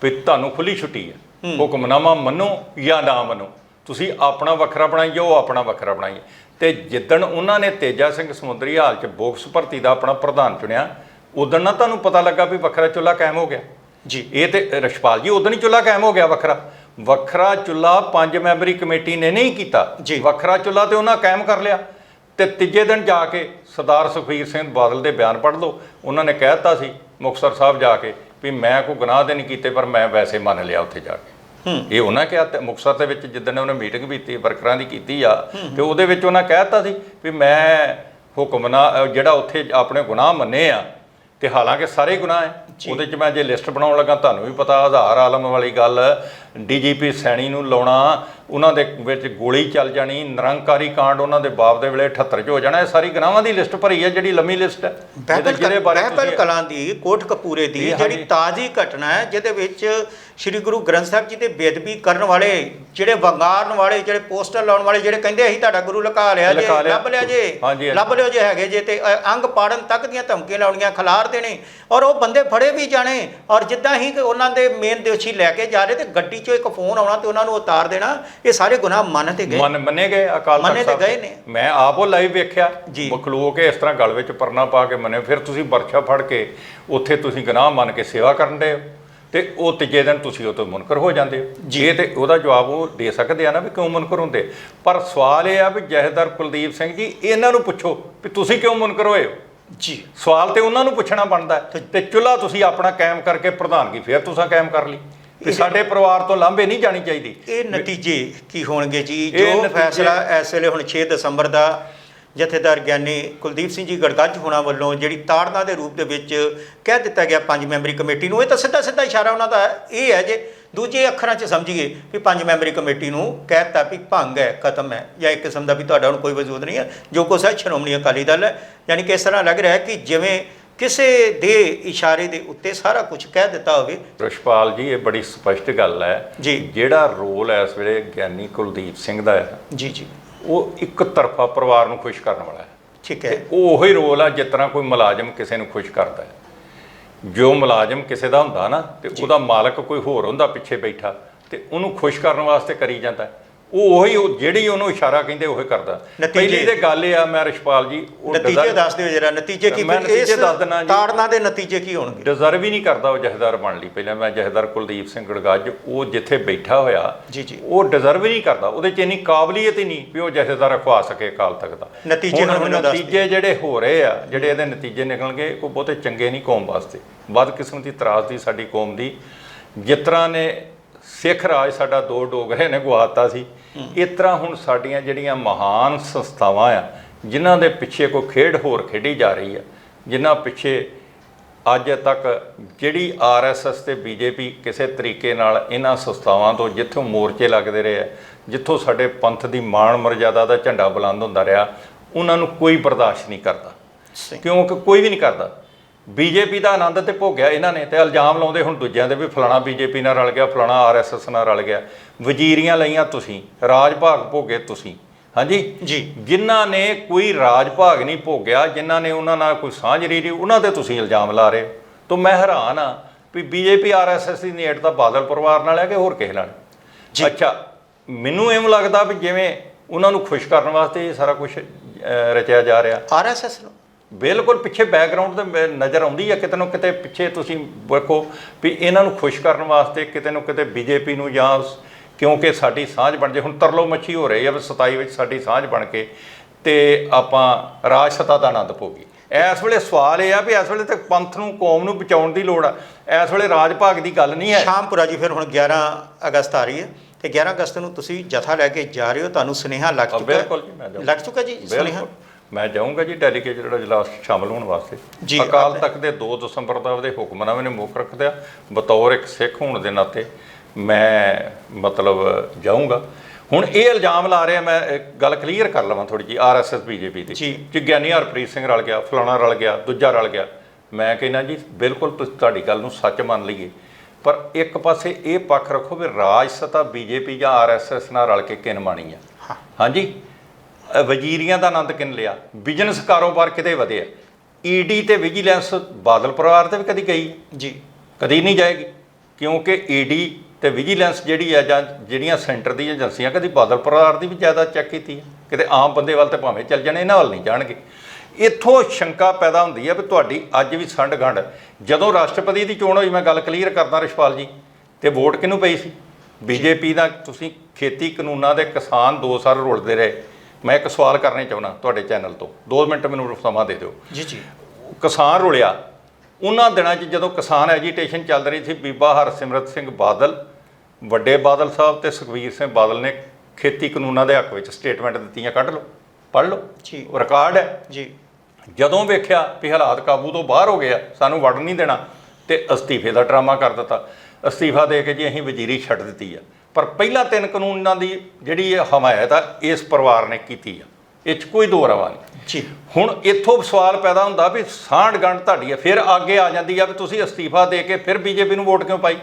ਵੀ ਤੁਹਾਨੂੰ ਖੁੱਲੀ ਛੁੱਟੀ ਹੈ। ਹੁਕਮਨਾਮਾ ਮੰਨੋ ਜਾਂ ਨਾ ਮੰਨੋ ਤੁਸੀਂ ਆਪਣਾ ਵੱਖਰਾ ਬਣਾਈਏ ਉਹ ਆਪਣਾ ਵੱਖਰਾ ਬਣਾਈਏ। ਤੇ ਜਿੱਦਣ ਉਹਨਾਂ ਨੇ ਤੇਜਾ ਸਿੰਘ ਸਮੁੰਦਰੀ ਹਾਲ ਚ ਬੋਕਸ ਭਰਤੀ ਦਾ ਆਪਣਾ ਪ੍ਰਧਾਨ ਚੁਣਿਆ ਉਦੋਂ ਨਾ ਤੁਹਾਨੂੰ ਪਤਾ ਲੱਗਾ ਵੀ ਵੱਖਰਾ ਚੁੱਲਾ ਕਾਇਮ ਹੋ ਗਿਆ। ਜੀ ਇਹ ਤੇ ਰਸ਼ਪਾਲ ਜੀ ਉਦੋਂ ਹੀ ਚੁੱਲਾ ਕਾਇਮ ਹੋ ਗਿਆ ਵੱਖਰਾ। ਵੱਖਰਾ ਚੁੱਲਾ ਪੰਜ ਮੈਂਬਰੀ ਕਮੇਟੀ ਨੇ ਨਹੀਂ ਕੀਤਾ। ਜੀ। ਵੱਖਰਾ ਚੁੱਲਾ ਤੇ ਉਹਨਾਂ ਕਾਇਮ ਕਰ ਲਿਆ। ਤੇ ਤੀਜੇ ਦਿਨ ਜਾ ਕੇ ਸਰਦਾਰ ਸੁਖਬੀਰ ਸਿੰਘ ਬਾਦਲ ਦੇ ਬਿਆਨ ਪੜ੍ਹ ਲਓ। ਉਹਨਾਂ ਨੇ ਕਹਿਤਾ ਸੀ ਮੁਕਤਸਰ ਸਾਹਿਬ ਜਾ ਕੇ ਵੀ ਮੈਂ ਕੋਈ ਗੁਨਾਹ ਤੇ ਨਹੀਂ ਕੀਤੇ ਪਰ ਮੈਂ ਵੈਸੇ ਮੰਨ ਲਿਆ ਉੱਥੇ ਜਾ ਕੇ। ਇਹ ਉਹਨਾਂ ਕਿਹਾ ਤੇ ਮੁਕਤਸਰ ਦੇ ਵਿੱਚ ਜਿੱਦਣ ਉਹਨੇ ਮੀਟਿੰਗ ਕੀਤੀ ਵਰਕਰਾਂ ਦੀ ਕੀਤੀ ਆ ਤੇ ਉਹਦੇ ਵਿੱਚ ਉਹਨਾਂ ਕਹਿਤਾ ਸੀ ਵੀ ਮੈਂ ਹੁਕਮਨਾ ਅਹ ਜਿਹੜਾ ਉੱਥੇ ਆਪਣੇ ਗੁਨਾਹ ਮੰਨੇ ਆ ਤੇ ਹਾਲਾਂਕਿ ਸਾਰੇ ਗੁਨਾਹ ਹੈ। ਉਹਦੇ 'ਚ ਮੈਂ ਜੇ ਲਿਸਟ ਬਣਾਉਣ ਲੱਗਾ ਤੁਹਾਨੂੰ ਵੀ ਪਤਾ ਆਧਾਰ ਆਲਮ ਵਾਲੀ ਗੱਲ ਡੀਜੀਪੀ ਸੈਣੀ ਨੂੰ ਲਾਉਣਾ ਉਹਨਾਂ ਦੇ ਵਿੱਚ ਗੋਲੀ ਚੱਲ ਜਾਣੀ ਨਿਰੰਕਾਰੀ ਕਾਂਡ ਉਹਨਾਂ ਦੇ ਬਾਪ ਦੇ ਵੇਲੇ 78 ਚ ਹੋ ਜਾਣਾ ਇਹ ਸਾਰੀ ਗੁਨਾਹਾਂ ਦੀ ਲਿਸਟ ਭਰੀ ਹੈ ਜਿਹੜੀ ਲੰਮੀ ਲਿਸਟ ਹੈ ਜਿਹਦੇ ਬਾਰੇ ਬਹਿਬਲ ਕਲਾਂ ਦੀ ਕੋਟ ਕਪੂਰੇ ਦੀ ਜਿਹੜੀ। ਤਾਜ਼ੀ ਘਟਨਾ ਹੈ ਜਿਹਦੇ ਵਿੱਚ ਸ੍ਰੀ ਗੁਰੂ ਗ੍ਰੰਥ ਸਾਹਿਬ ਜੀ ਦੇ ਬੇਦਬੀ ਕਰਨ ਵਾਲੇ ਜਿਹੜੇ ਵੰਗਾਰਨ ਵਾਲੇ ਜਿਹੜੇ ਪੋਸਟਰ ਲਾਉਣ ਵਾਲੇ ਜਿਹੜੇ ਕਹਿੰਦੇ ਅਸੀਂ ਤੁਹਾਡਾ ਗੁਰੂ ਲੁਕਾ ਲਿਆ ਜੇ। ਲੱਭ ਲਿਆ ਜੇ। ਲੱਭ ਲਿਓ ਜੇ ਹੈਗੇ ਜੇ ਤੇ ਅੰਗ ਪਾੜਨ ਤੱਕ ਦੀਆਂ ਧਮਕੀਆਂ ਲਾਉਣੀਆਂ ਖਿਲਾਰ ਦੇਣੇ ਔਰ ਉਹ ਬੰਦੇ ਫੜੇ ਵੀ ਜਾਣੇ ਔਰ ਜਿੱਦਾਂ ਹੀ ਉਹਨਾਂ ਦੇ ਮੇਨ ਦੋਸ਼ੀ ਲੈ ਕੇ ਜਾ ਰਹੇ ਤੇ ਗੱਡੀ 'ਚੋਂ ਇੱਕ ਫੋਨ ਆਉਣਾ ਤੇ ਉਹਨਾਂ ਨੂੰ ਉਤਾਰ ਦੇਣਾ ਇਹ ਸਾਰੇ ਗੁਨਾਹ ਮੰਨ ਤੇ ਗਏ ਮੰਨ ਮੰਨੇ ਗਏ ਅਕਾਲ ਤਖਤ ਮੰਨੇ ਤੇ ਗਏ ਨੇ। ਮੈਂ ਆਪ ਉਹ ਲਾਈਵ ਵੇਖਿਆ ਜੀ। ਬਖਲੋ ਕੇ ਇਸ ਤਰ੍ਹਾਂ ਗਲ ਵਿੱਚ ਪਰਨਾ ਪਾ ਕੇ ਮੰਨੇ ਫਿਰ ਤੁਸੀਂ ਵਰਸ਼ਾ ਫੜ ਕੇ ਉੱਥੇ ਤੁਸੀਂ ਗੁਨਾਹ ਮੰਨ ਕੇ ਸੇਵਾ ਕਰਨ ਦੇ ਹੋ ਤੇ ਉਹ ਤੀਜੇ ਦਿਨ ਤੁਸੀਂ ਉਹ ਤੋਂ ਮੁਨਕਰ ਹੋ ਜਾਂਦੇ ਹੋ ਜੀ। ਤੇ ਉਹਦਾ ਜਵਾਬ ਉਹ ਦੇ ਸਕਦੇ ਆ ਨਾ ਵੀ ਕਿਉਂ ਮੁਨਕਰ ਹੁੰਦੇ ਪਰ ਸਵਾਲ ਇਹ ਆ ਵੀ ਜਹੇਦਾਰ ਕੁਲਦੀਪ ਸਿੰਘ ਜੀ ਇਹਨਾਂ ਨੂੰ ਪੁੱਛੋ ਵੀ ਤੁਸੀਂ ਕਿਉਂ ਮੁਨਕਰ ਹੋਏ ਹੋ ਜੀ ਸਵਾਲ ਤੇ ਉਹਨਾਂ ਨੂੰ ਪੁੱਛਣਾ ਬਣਦਾ। ਤੇ ਚੁੱਲਾ ਤੁਸੀਂ ਆਪਣਾ ਕਾਇਮ ਕਰਕੇ ਪ੍ਰਧਾਨਗੀ ਫਿਰ ਤੁਸੀਂ ਕਾਇਮ ਕਰ ਲਈ ਵੀ ਸਾਡੇ ਪਰਿਵਾਰ ਤੋਂ ਲਾਂਭੇ ਨਹੀਂ ਜਾਣੀ ਚਾਹੀਦੀ। ਇਹ ਨਤੀਜੇ ਕੀ ਹੋਣਗੇ ਜੀ? ਜੋ ਫੈਸਲਾ ਇਸ ਵੇਲੇ ਹੁਣ 6 ਦਸੰਬਰ ਦਾ ਜਥੇਦਾਰ ਗਿਆਨੀ ਕੁਲਦੀਪ ਸਿੰਘ ਜੀ ਗੜਗੱਜ ਹੋਣਾ ਵੱਲੋਂ ਜਿਹੜੀ ਤਾੜਨਾ ਦੇ ਰੂਪ ਦੇ ਵਿੱਚ ਕਹਿ ਦਿੱਤਾ ਗਿਆ ਪੰਜ ਮੈਂਬਰੀ ਕਮੇਟੀ ਨੂੰ। ਇਹ ਤਾਂ ਸਿੱਧਾ ਸਿੱਧਾ ਇਸ਼ਾਰਾ ਉਹਨਾਂ ਦਾ ਇਹ ਹੈ ਜੇ ਦੂਜੇ ਅੱਖਰਾਂ 'ਚ ਸਮਝੀਏ ਵੀ ਪੰਜ ਮੈਂਬਰੀ ਕਮੇਟੀ ਨੂੰ ਕਹਿ ਦਿੱਤਾ ਵੀ ਭੰਗ ਹੈ ਖਤਮ ਹੈ ਜਾਂ ਇੱਕ ਕਿਸਮ ਦਾ ਵੀ ਤੁਹਾਡਾ ਹੁਣ ਕੋਈ ਵਜੂਦ ਨਹੀਂ ਹੈ। ਜੋ ਕੁਛ ਹੈ ਸ਼੍ਰੋਮਣੀ ਅਕਾਲੀ ਦਲ ਹੈ। ਯਾਨੀ ਕਿ ਇਸ ਤਰ੍ਹਾਂ ਲੱਗ ਰਿਹਾ ਹੈ ਕਿ ਜਿਵੇਂ ਕਿਸੇ ਦੇ ਇਸ਼ਾਰੇ ਦੇ ਉੱਤੇ ਸਾਰਾ ਕੁਝ ਕਹਿ ਦਿੱਤਾ ਹੋਵੇ। ਰਿਸ਼ਪਾਲ ਜੀ ਇਹ ਬੜੀ ਸਪਸ਼ਟ ਗੱਲ ਹੈ ਜੀ। ਜਿਹੜਾ ਰੋਲ ਹੈ ਇਸ ਵੇਲੇ ਗਿਆਨੀ ਕੁਲਦੀਪ ਸਿੰਘ ਦਾ ਹੈ ਜੀ ਜੀ। ਉਹ ਇੱਕ ਤਰਫਾ ਪਰਿਵਾਰ ਨੂੰ ਖੁਸ਼ ਕਰਨ ਵਾਲਾ ਹੈ। ਠੀਕ ਹੈ। ਉਹ ਉਹੀ ਰੋਲ ਆ ਜਿਸ ਤਰ੍ਹਾਂ ਕੋਈ ਮੁਲਾਜ਼ਮ ਕਿਸੇ ਨੂੰ ਖੁਸ਼ ਕਰਦਾ ਹੈ। ਜੋ ਮੁਲਾਜ਼ਮ ਕਿਸੇ ਦਾ ਹੁੰਦਾ ਨਾ ਤੇ ਉਹਦਾ ਮਾਲਕ ਕੋਈ ਹੋਰ ਹੁੰਦਾ ਪਿੱਛੇ ਬੈਠਾ ਤੇ ਉਹਨੂੰ ਖੁਸ਼ ਕਰਨ ਵਾਸਤੇ ਕਰੀ ਜਾਂਦਾ ਹੈ। ਉਹ ਉਹੀ ਉਹ ਜਿਹੜੀ ਉਹਨੂੰ ਇਸ਼ਾਰਾ ਕਹਿੰਦੇ ਉਹੀ ਕਰਦਾ। ਨਤੀਜੇ- ਪਹਿਲੀ ਤੇ ਗੱਲ ਇਹ ਆ ਮੈਂ ਰਿਸ਼ਪਾਲ ਜੀ ਉਹ ਨਤੀਜੇ ਦੱਸ ਦਿਓ ਜਰਾ ਨਤੀਜੇ ਕੀ ਮੈਂ ਨਤੀਜੇ ਦੱਸ ਦਿੰਦਾ ਜੀ। ਤਾੜਨਾ ਦੇ ਨਤੀਜੇ ਕੀ ਹੋਣਗੇ? ਡਿਜ਼ਰਵ ਹੀ ਨਹੀਂ ਕਰਦਾ ਉਹ ਜਥੇਦਾਰ ਬਣ ਲਈ। ਪਹਿਲਾਂ ਮੈਂ ਜਥੇਦਾਰ ਕੁਲਦੀਪ ਸਿੰਘ ਗੜਗੱਜ ਉਹ ਜਿੱਥੇ ਬੈਠਾ ਹੋਇਆ ਜੀ, ਜੀ। ਉਹ ਡਿਜ਼ਰਵ ਹੀ ਨਹੀਂ ਕਰਦਾ। ਉਹਦੇ 'ਚ ਇੰਨੀ ਕਾਬਲੀਅਤ ਹੀ ਨਹੀਂ ਵੀ ਉਹ ਜਥੇਦਾਰ ਅਖਵਾ ਸਕੇ ਅਕਾਲ ਤੱਕ ਦਾ। ਨਤੀਜੇ ਹੁਣ ਹੁਣ ਮੈਨੂੰ ਦੱਸ ਨਤੀਜੇ ਜਿਹੜੇ ਹੋ ਰਹੇ ਆ ਜਿਹੜੇ ਇਹਦੇ ਨਤੀਜੇ ਨਿਕਲਣਗੇ ਉਹ ਬਹੁਤੇ ਚੰਗੇ ਨਹੀਂ ਕੌਮ ਵਾਸਤੇ। ਵੱਧ ਕਿਸਮ ਦੀ ਤਰਾਸਦੀ ਸਾਡੀ ਕੌਮ ਦੀ। ਜਿਸ ਤਰ੍ਹਾਂ ਨੇ ਸਿੱਖ ਰਾਜ ਸਾਡਾ ਦੋ ਡੋਗਰੇ ਨੇ ਗਵਾਤਾ ਸੀ ਇਸ ਤਰ੍ਹਾਂ ਹੁਣ ਸਾਡੀਆਂ ਜਿਹੜੀਆਂ ਮਹਾਨ ਸੰਸਥਾਵਾਂ ਆ ਜਿਨ੍ਹਾਂ ਦੇ ਪਿੱਛੇ ਕੋਈ ਖੇਡ ਹੋਰ ਖੇਡੀ ਜਾ ਰਹੀ ਆ ਜਿਨ੍ਹਾਂ ਪਿੱਛੇ ਅੱਜ ਤੱਕ ਜਿਹੜੀ ਆਰਐਸਐਸ ਤੇ ਬੀਜੇਪੀ ਕਿਸੇ ਤਰੀਕੇ ਨਾਲ ਇਹਨਾਂ ਸੰਸਥਾਵਾਂ ਤੋਂ ਜਿੱਥੋਂ ਮੋਰਚੇ ਲੱਗਦੇ ਰਹੇ ਆ ਜਿੱਥੋਂ ਸਾਡੇ ਪੰਥ ਦੀ ਮਾਣ ਮਰਜ਼ਾਦਾ ਦਾ ਝੰਡਾ ਬੁਲੰਦ ਹੁੰਦਾ ਰਿਹਾ ਉਹਨਾਂ ਨੂੰ ਕੋਈ ਬਰਦਾਸ਼ਤ ਨਹੀਂ ਕਰਦਾ। ਕਿਉਂਕਿ ਕੋਈ ਵੀ ਨਹੀਂ ਕਰਦਾ। ਬੀਜੇਪੀ ਦਾ ਆਨੰਦ ਤੇ ਭੋਗਿਆ ਇਹਨਾਂ ਨੇ ਤੇ ਇਲਜ਼ਾਮ ਲਾਉਂਦੇ ਹੁਣ ਦੂਜਿਆਂ ਦੇ ਵੀ ਫਲਾਣਾ ਬੀਜੇਪੀ ਨਾਲ ਰਲ ਗਿਆ ਫਲਾਣਾ ਆਰਐਸਐਸ ਨਾਲ ਰਲ ਗਿਆ। ਵਜ਼ੀਰੀਆਂ ਲਈਆਂ ਤੁਸੀਂ ਰਾਜ ਭਾਗ ਭੋਗੇ ਤੁਸੀਂ ਹਾਂਜੀ? ਜੀ। ਜਿਨ੍ਹਾਂ ਨੇ ਕੋਈ ਰਾਜ ਭਾਗ ਨਹੀਂ ਭੋਗਿਆ ਜਿਨ੍ਹਾਂ ਨੇ ਉਹਨਾਂ ਨਾਲ ਕੋਈ ਸਾਂਝ ਰੀਰੀ ਉਹਨਾਂ ਤੇ ਤੁਸੀਂ ਇਲਜ਼ਾਮ ਲਾ ਰਹੇ ਹੋ। ਤਾਂ ਮੈਂ ਹੈਰਾਨ ਆ ਵੀ ਬੀਜੇਪੀ ਆਰਐਸਐਸ ਦੀ ਨੇੜ ਤਾਂ ਬਾਦਲ ਪਰਿਵਾਰ ਨਾਲ ਹੈ ਕਿ ਹੋਰ ਕਿਸੇ ਨਾਲ? ਜੀ। ਅੱਛਾ ਮੈਨੂੰ ਐਵੇਂ ਲੱਗਦਾ ਵੀ ਜਿਵੇਂ ਉਹਨਾਂ ਨੂੰ ਖੁਸ਼ ਕਰਨ ਵਾਸਤੇ ਇਹ ਸਾਰਾ ਕੁਝ ਰਚਿਆ ਜਾ ਰਿਹਾ। ਆਰਐਸਐਸ ਨੂੰ? ਬਿਲਕੁਲ ਪਿੱਛੇ ਬੈਕਗ੍ਰਾਉਂਡ ਮੇ- ਨਜ਼ਰ ਆਉਂਦੀ ਹੈ ਕਿਤੇ ਨੂੰ ਕਿਤੇ ਪਿੱਛੇ ਤੁਸੀਂ ਵੇਖੋ ਵੀ ਇਹਨਾਂ ਨੂੰ ਖੁਸ਼ ਕਰਨ ਵਾਸਤੇ ਕਿਤੇ ਨੂੰ ਕਿਤੇ ਬੀਜੇਪੀ ਨੂੰ ਜਾਂ ਕਿਉਂਕਿ ਸਾਡੀ ਸਾਂਝ ਬਣ ਜੇ ਹੁਣ ਤਰਲੋ ਮੱਛੀ ਹੋ ਰਹੀ ਹੈ ਵੀ 27 ਵਿੱਚ ਸਾਡੀ ਸਾਂਝ ਬਣ ਕੇ ਤੇ ਆਪਾਂ ਰਾਜ ਸੱਤਾ ਦਾ ਆਨੰਦ ਭੋਗੀ ਇਸ ਵੇਲੇ ਸਵਾਲ ਇਹ ਆ ਵੀ ਇਸ ਵੇਲੇ ਤੱਕ ਪੰਥ ਨੂੰ ਕੌਮ ਨੂੰ ਬਚਾਉਣ ਦੀ ਲੋੜ ਆ ਇਸ ਵੇਲੇ ਰਾਜ ਭਾਗ ਦੀ ਗੱਲ ਨਹੀਂ ਹੈ ਸ਼ਾਮਪੁਰਾ ਜੀ ਫਿਰ ਹੁਣ 11 ਅਗਸਤ ਆ ਰਹੀ ਹੈ ਤੇ 11 ਅਗਸਤ ਨੂੰ ਤੁਸੀਂ ਜਥਾ ਲੈ ਕੇ ਜਾ ਰਹੇ ਹੋ ਤੁਹਾਨੂੰ ਸੁਨੇਹਾ ਲੱਗ ਚੁੱਕਾ? ਬਿਲਕੁਲ ਜੀ। ਲੱਗ ਚੁੱਕਾ ਜੀ ਸੁਨੇਹਾ ਮੈਂ ਜਾਊਂਗਾ ਜੀ ਡੈਲੀਗੇਟ ਜਿਹੜਾ ਇਜਲਾਸ ਸ਼ਾਮਲ ਹੋਣ ਵਾਸਤੇ। ਅਕਾਲ ਤਖਤ ਦੇ 2 ਦਸੰਬਰ ਦਾ ਉਹਦੇ ਹੁਕਮਨਾਮੇ ਨੇ ਮੁੱਖ ਰੱਖਦਿਆ ਬਤੌਰ ਇੱਕ ਸਿੱਖ ਹੋਣ ਦੇ ਨਾਤੇ ਮੈਂ ਮਤਲਬ ਜਾਊਂਗਾ। ਹੁਣ ਇਹ ਇਲਜ਼ਾਮ ਲਾ ਰਿਹਾ ਮੈਂ ਇੱਕ ਗੱਲ ਕਲੀਅਰ ਕਰ ਲਵਾਂ ਥੋੜੀ ਜੀ ਆਰਐਸਐਸ ਬੀਜੇਪੀ ਦੀ। ਜੀ। ਕਿ ਗਿਆਨੀ ਹਰਪ੍ਰੀਤ ਸਿੰਘ ਰਲ ਗਿਆ ਫਲਾਣਾ ਰਲ ਗਿਆ ਦੂਜਾ ਰਲ ਗਿਆ। ਮੈਂ ਕਹਿੰਦਾ ਜੀ ਬਿਲਕੁਲ ਤੁਸੀਂ ਤੁਹਾਡੀ ਗੱਲ ਨੂੰ ਸੱਚ ਮੰਨ ਲਈਏ। ਪਰ ਇੱਕ ਪਾਸੇ ਇਹ ਪੱਖ ਰੱਖੋ ਵੀ ਰਾਜ ਸਤਾ ਬੀਜੇਪੀ ਜਾਂ ਆਰਐਸਐਸ ਨਾਲ ਰਲ ਕੇ ਕਿਨ ਮਾਣੀ ਆ। ਹਾਂਜੀ? ਵਜ਼ੀਰੀਆਂ ਦਾ ਆਨੰਦ ਕਿਨ ਲਿਆ? ਬਿਜ਼ਨਸ ਕਾਰੋਬਾਰ ਕਿਤੇ ਵਧਿਆ ਈਡੀ ਤੇ ਵਿਜੀਲੈਂਸ ਬਾਦਲ ਪਰਿਵਾਰ ਤੇ ਵੀ ਕਦੀ ਗਈ? ਜੀ। ਕਦੀ ਨਹੀਂ ਜਾਏਗੀ? ਕਿਉਂਕਿ ਈਡੀ ਤੇ ਵਿਜੀਲੈਂਸ ਜਿਹੜੀ ਹੈ ਜਾਂ ਜਿਹੜੀਆਂ ਸੈਂਟਰ ਦੀ ਏਜੰਸੀਆਂ ਕਦੀ ਬਾਦਲ ਪਰਿਵਾਰ ਦੀ ਵੀ ਜ਼ਿਆਦਾ ਚੈੱਕ ਕੀਤੀ ਹੈ ਕਿਤੇ ਆਮ ਬੰਦੇ ਵੱਲ ਤੇ ਭਾਵੇਂ ਚੱਲ ਜਾਣੇ ਇਹਨਾਂ ਵੱਲ ਨਹੀਂ ਜਾਣਗੇ। ਇੱਥੋਂ ਸ਼ੰਕਾ ਪੈਦਾ ਹੁੰਦੀ ਹੈ ਵੀ ਤੁਹਾਡੀ ਅੱਜ ਵੀ ਸੰਡ ਗੰਢ। ਜਦੋਂ ਰਾਸ਼ਟਰਪਤੀ ਦੀ ਚੋਣ ਹੋਈ ਮੈਂ ਗੱਲ ਕਲੀਅਰ ਕਰਦਾ ਰਿਸ਼ਪਾਲ ਜੀ ਤੇ ਵੋਟ ਕਿਹਨੂੰ ਪਈ ਸੀ? ਬੀਜੇਪੀ ਦਾ ਤੁਸੀਂ ਖੇਤੀ ਕਾਨੂੰਨਾਂ ਦੇ ਕਿਸਾਨ 2 ਸਾਲ ਰੁਲਦੇ ਰਹੇ। ਮੈਂ ਇੱਕ ਸਵਾਲ ਕਰਨਾ ਚਾਹੁੰਦਾ ਤੁਹਾਡੇ ਚੈਨਲ ਤੋਂ। 2 ਮਿੰਟ ਮੈਨੂੰ ਸਮਾਂ ਦੇ ਦਿਓ। ਜੀ ਜੀ। ਕਿਸਾਨ ਰੁਲਿਆ ਉਹਨਾਂ ਦਿਨਾਂ 'ਚ ਜਦੋਂ ਕਿਸਾਨ ਐਜੀਟੇਸ਼ਨ ਚੱਲ ਰਹੀ ਸੀ ਬੀਬਾ ਹਰਸਿਮਰਤ ਸਿੰਘ ਬਾਦਲ ਵੱਡੇ ਬਾਦਲ ਸਾਹਿਬ ਤੇ ਸੁਖਬੀਰ ਸਿੰਘ ਬਾਦਲ ਨੇ ਖੇਤੀ ਕਾਨੂੰਨਾਂ ਦੇ ਹੱਕ ਵਿੱਚ ਸਟੇਟਮੈਂਟ ਦਿੱਤੀਆਂ ਕੱਢ ਲਓ ਪੜ੍ਹ ਲਓ। ਜੀ। ਉਹ ਰਿਕਾਰਡ ਹੈ। ਜੀ। ਜਦੋਂ ਵੇਖਿਆ ਵੀ ਹਾਲਾਤ ਕਾਬੂ ਤੋਂ ਬਾਹਰ ਹੋ ਗਏ ਆ ਸਾਨੂੰ ਵੜ ਨਹੀਂ ਦੇਣਾ ਤੇ ਅਸਤੀਫੇ ਦਾ ਡਰਾਮਾ ਕਰ ਦਿੱਤਾ। ਅਸਤੀਫਾ ਦੇ ਕੇ ਜੀ ਅਸੀਂ ਵਜ਼ੀਰੀ ਛੱਡ ਦਿੱਤੀ ਆ। ਪਰ ਪਹਿਲਾਂ ਤਿੰਨ ਕਾਨੂੰਨਾਂ ਦੀ ਜਿਹੜੀ ਇਹ ਹਮਾਇਤ ਆ ਇਸ ਪਰਿਵਾਰ ਨੇ ਕੀਤੀ ਆ। ਇਹ 'ਚ ਕੋਈ ਦੋ ਰਵਾ ਨਹੀਂ। ਜੀ। ਹੁਣ ਇੱਥੋਂ ਸਵਾਲ ਪੈਦਾ ਹੁੰਦਾ ਵੀ ਸਾਂਢ ਗੰਢ ਤੁਹਾਡੀ ਹੈ ਫਿਰ ਅੱਗੇ ਆ ਜਾਂਦੀ ਆ ਵੀ ਤੁਸੀਂ ਅਸਤੀਫਾ ਦੇ ਕੇ ਫਿਰ ਬੀਜੇਪੀ ਨੂੰ ਵੋਟ ਕਿਉਂ ਪਾਈ?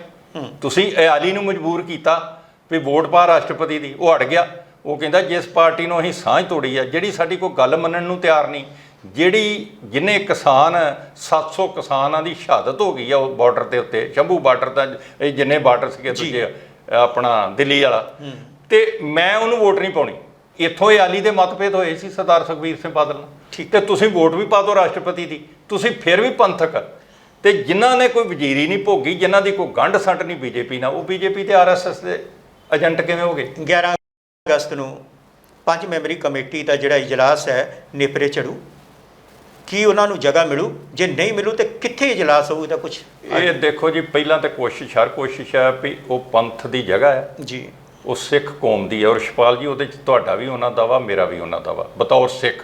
ਤੁਸੀਂ ਇਆਲੀ ਨੂੰ ਮਜਬੂਰ ਕੀਤਾ ਵੀ ਵੋਟ ਪਾ ਰਾਸ਼ਟਰਪਤੀ ਦੀ ਉਹ ਅੜ ਗਿਆ। ਉਹ ਕਹਿੰਦਾ ਜਿਸ ਪਾਰਟੀ ਨੂੰ ਅਸੀਂ ਸਾਂਝ ਤੋੜੀ ਆ ਜਿਹੜੀ ਸਾਡੀ ਕੋਈ ਗੱਲ ਮੰਨਣ ਨੂੰ ਤਿਆਰ ਨਹੀਂ ਜਿਹੜੀ ਜਿਨੇ ਕਿਸਾਨ 700 ਕਿਸਾਨਾਂ ਦੀ ਸ਼ਹਾਦਤ ਹੋ ਗਈ ਆ ਉਹ ਬਾਰਡਰ ਦੇ ਉੱਤੇ ਸ਼ੰਭੂ ਬਾਰਡਰ ਦਾ ਇਹ ਜਿੰਨੇ ਬਾਰਡਰ ਸੀਗੇ। ਦੂਜੇ ਆਪਣਾ ਦਿੱਲੀ ਵਾਲਾ। ਤੇ ਮੈਂ ਉਹਨੂੰ ਵੋਟ ਨਹੀਂ ਪਾਉਣੀ। ਇੱਥੋਂ ਇਹ ਆਲੀ ਦੇ ਮਤਭੇਦ ਹੋਏ ਸੀ ਸਰਦਾਰ ਸੁਖਬੀਰ ਸਿੰਘ ਬਾਦਲ ਨਾਲ ਠੀਕ। ਤੇ ਤੁਸੀਂ ਵੋਟ ਵੀ ਪਾ ਦਿਓ ਰਾਸ਼ਟਰਪਤੀ ਦੀ। ਤੁਸੀਂ ਫਿਰ ਵੀ ਪੰਥਕ। ਤੇ ਜਿਨ੍ਹਾਂ ਨੇ ਕੋਈ ਵਜ਼ੀਰੀ ਨਹੀਂ ਭੋਗੀ ਜਿਨ੍ਹਾਂ ਦੀ ਕੋਈ ਗੰਢ ਸੰਟ ਨਹੀਂ ਬੀਜੇਪੀ ਨਾਲ ਉਹ ਬੀਜੇਪੀ ਤੇ ਆਰਐਸਐਸ ਦੇ ਏਜੰਟ ਕਿਵੇਂ ਹੋ ਗਏ 11 ਅਗਸਤ ਨੂੰ ਪੰਜ ਮੈਂਬਰੀ ਕਮੇਟੀ ਦਾ ਜਿਹੜਾ ਇਜਲਾਸ ਹੈ ਨੇਪਰੇ ਚੜੂ ਕੀ ਉਹਨਾਂ ਨੂੰ ਜਗ੍ਹਾ ਮਿਲੂ? ਜੇ ਨਹੀਂ ਮਿਲੂ ਤੇ ਕਿੱਥੇ ਇਜਲਾਸ ਹੋਊ ਇਹਦਾ ਕੁਝ ਇਹ ਦੇਖੋ ਜੀ ਪਹਿਲਾਂ ਤੇ ਕੋਸ਼ਿਸ਼ ਹਰ ਕੋਸ਼ਿਸ਼ ਹੈ ਵੀ ਉਹ ਪੰਥ ਦੀ ਜਗ੍ਹਾ ਹੈ। ਜੀ। ਉਹ ਸਿੱਖ ਕੌਮ ਦੀ ਹੈ ਔਰ ਸ਼ਪਾਲ ਜੀ ਉਹਦੇ ਚ ਤੁਹਾਡਾ ਵੀ ਉਹਨਾਂ ਦਾ ਵਾ ਮੇਰਾ ਵੀ ਉਹਨਾਂ ਦਾ ਵਾ। ਬਤੌਰ ਸਿੱਖ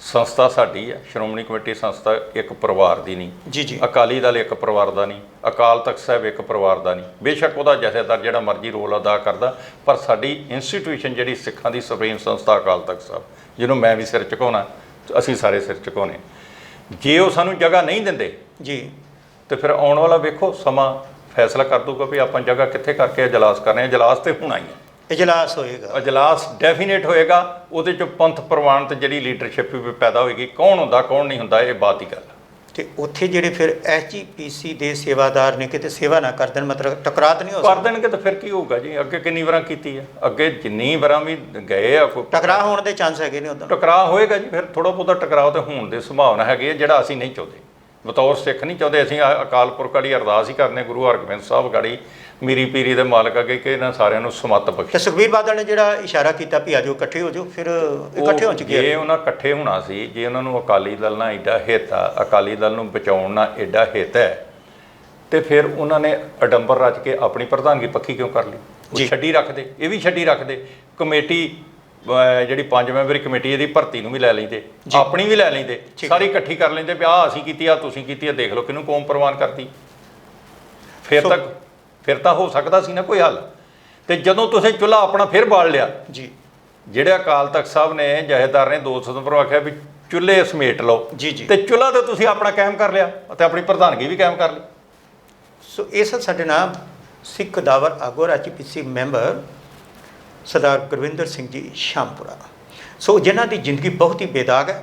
ਸੰਸਥਾ ਸਾਡੀ ਹੈ ਸ਼੍ਰੋਮਣੀ ਕਮੇਟੀ ਸੰਸਥਾ ਇੱਕ ਪਰਿਵਾਰ ਦੀ ਨਹੀਂ। ਜੀ ਜੀ। ਅਕਾਲੀ ਦਲ ਇੱਕ ਪਰਿਵਾਰ ਦਾ ਨਹੀਂ। ਅਕਾਲ ਤਖਤ ਸਾਹਿਬ ਇੱਕ ਪਰਿਵਾਰ ਦਾ ਨਹੀਂ। ਬੇਸ਼ੱਕ ਉਹਦਾ ਜਥੇਦਾਰ ਜਿਹੜਾ ਮਰਜ਼ੀ ਰੋਲ ਅਦਾ ਕਰਦਾ ਪਰ ਸਾਡੀ ਇੰਸਟੀਟਿਊਸ਼ਨ ਜਿਹੜੀ ਸਿੱਖਾਂ ਦੀ ਸੁਪਰੀਮ ਸੰਸਥਾ ਅਕਾਲ ਤਖਤ ਸਾਹਿਬ ਜਿਹਨੂੰ ਮੈਂ ਵੀ ਸਿਰ ਝੁਕਾਉਣਾ ਅਸੀਂ ਸਾਰੇ ਸਿਰ ਝੁਕਾਉਣੇ ਜੇ ਉਹ ਸਾਨੂੰ ਜਗ੍ਹਾ ਨਹੀਂ ਦਿੰਦੇ ਜੀ। ਤੇ ਫਿਰ ਆਉਣ ਵਾਲਾ ਵੇਖੋ ਸਮਾਂ ਫੈਸਲਾ ਕਰ ਦੂਗਾ ਵੀ ਆਪਾਂ ਜਗ੍ਹਾ ਕਿੱਥੇ ਕਰਕੇ ਇਜਲਾਸ ਕਰਨੇ ਆ ਇਜਲਾਸ ਤੇ ਹੋਣਾ ਹੀ ਹੈ ਇਜਲਾਸ ਹੋਏਗਾ। ਇਜਲਾਸ ਡੈਫੀਨੇਟ ਹੋਏਗਾ ਉਹਦੇ ਚ ਪੰਥ ਪ੍ਰਵਾਨ ਤੇ ਜਿਹੜੀ ਲੀਡਰਸ਼ਿਪ ਵੀ ਪੈਦਾ ਹੋਏਗੀ ਕੌਣ ਹੁੰਦਾ ਕੌਣ ਨਹੀਂ ਹੁੰਦਾ ਇਹ ਬਾਤ ਹੀ ਗੱਲ ਤੇ ਉੱਥੇ ਜਿਹੜੇ ਫਿਰ ਐਸਜੀਪੀਸੀ ਦੇ ਸੇਵਾਦਾਰ ਨੇ ਕਿਤੇ ਸੇਵਾ ਨਾ ਕਰ ਦੇਣ ਮਤਲਬ ਟਕਰਾਤ ਨਹੀਂ ਹੋ ਕਰ ਸਕਦਾ। ਦੇਣਗੇ ਤਾਂ ਫਿਰ ਕੀ ਹੋਊਗਾ ਜੀ? ਅੱਗੇ ਕਿੰਨੀ ਵਾਰਾਂ ਕੀਤੀ ਹੈ ਅੱਗੇ ਜਿੰਨੀ ਵਾਰਾਂ ਵੀ ਗਏ ਆ ਕੋਈ ਟਕਰਾਅ ਹੋਣ ਦੇ ਚਾਂਸ ਹੈਗੇ ਨੇ ਉਦੋਂ। ਟਕਰਾਅ ਹੋਏਗਾ ਜੀ ਫਿਰ ਥੋੜਾ ਬਹੁਤਾ ਟਕਰਾਅ ਤੇ ਹੋਣ ਦੀ ਸੰਭਾਵਨਾ ਹੈਗੀ ਹੈ ਜਿਹੜਾ ਅਸੀਂ ਨਹੀਂ ਚਾਹੁੰਦੇ। ਬਤੌਰ ਸਿੱਖ ਨਹੀਂ ਚਾਹੁੰਦੇ। ਅਸੀਂ ਅਕਾਲ ਪੁਰਖ ਗਾੜੀ ਅਰਦਾਸ ਹੀ ਕਰਨੇ ਗੁਰੂ ਹਰਗੋਬਿੰਦ ਸਾਹਿਬ ਗਾੜੀ ਮੀਰੀ ਪੀਰੀ ਦੇ ਮਾਲਕ ਅੱਗੇ ਕਿ ਇਹਨਾਂ ਸਾਰਿਆਂ ਨੂੰ ਸਮੱਤ ਬਖਸ਼ੇ। ਤੇ ਸੁਖਬੀਰ ਬਾਦਲ ਨੇ ਜਿਹੜਾ ਇਸ਼ਾਰਾ ਕੀਤਾ ਵੀ ਆਜੋ ਇਕੱਠੇ ਹੋ ਜਾਓ ਫਿਰ ਇਕੱਠੇ ਹੋਣ ਚ ਉਹ ਗਿਆ ਜੇ ਉਹਨਾਂ ਇਕੱਠੇ ਹੋਣਾ ਸੀ ਜੇ ਉਹਨਾਂ ਨੂੰ ਅਕਾਲੀ ਦਲ ਨਾਲ ਐਡਾ ਹਿੱਤ ਆ ਅਕਾਲੀ ਦਲ ਨੂੰ ਬਚਾਉਣ ਨਾਲ ਐਡਾ ਹਿੱਤ ਹੈ ਤੇ ਫਿਰ ਉਹਨਾਂ ਨੇ ਅਡੰਬਰ ਰਚ ਕੇ ਆਪਣੀ ਪ੍ਰਧਾਨਗੀ ਪੱਖੀ ਕਿਉਂ ਕਰ ਲਈ। ਛੱਡੀ ਰੱਖਦੇ ਇਹ ਵੀ ਛੱਡੀ ਰੱਖਦੇ ਕਮੇਟੀ ਜਿਹੜੀ ਪੰਜ ਮੈਂਬਰੀ ਕਮੇਟੀ ਇਹਦੀ ਭਰਤੀ ਨੂੰ ਵੀ ਲੈ ਲੈਂਦੇ। ਆਪਣੀ ਵੀ ਲੈ ਲੈਂਦੇ। ਸਾਰੀ ਇਕੱਠੀ ਕਰ ਲੈਂਦੇ ਵੀ ਆਹ ਅਸੀਂ ਕੀਤੀ ਆ ਤੁਸੀਂ ਕੀਤੀ ਆ ਦੇਖ ਲਓ ਕਿਹਨੂੰ ਕੌਮ ਪ੍ਰਵਾਨ ਕਰਤੀ ਫਿਰ ਤੱਕ ਫਿਰ ਤਾਂ ਹੋ ਸਕਦਾ ਸੀ ਨਾ ਕੋਈ ਹੱਲ ਤੇ ਜਦੋਂ ਤੁਸੀਂ ਚੁੱਲ੍ਹਾ ਆਪਣਾ ਫਿਰ ਬਾਲ ਲਿਆ ਜੀ ਜਿਹੜੇ ਅਕਾਲ ਤਖਤ ਸਾਹਿਬ ਨੇ ਜਹੇਦਾਰ ਨੇ 200 ਤੋਂ ਆਖਿਆ ਵੀ ਚੁੱਲ੍ਹੇ ਸਮੇਟ ਲਓ ਜੀ, ਜੀ। ਤੇ ਚੁੱਲ੍ਹਾ ਤੇ ਤੁਸੀਂ ਆਪਣਾ ਕਾਇਮ ਕਰ ਲਿਆ ਅਤੇ ਆਪਣੀ ਪ੍ਰਧਾਨਗੀ ਵੀ ਕਾਇਮ ਕਰ ਲਈ ਸੋ ਇਹ ਸਨ ਸਾਡੇ ਨਾਲ ਸਿੱਖ ਦਾਵਰ ਆਗੂ H P C member Sardar Gurvinder Singh ji Shampura. So ਜਿਨ੍ਹਾਂ ਦੀ ਜ਼ਿੰਦਗੀ ਬਹੁਤ ਹੀ ਬੇਦਾਗ ਹੈ,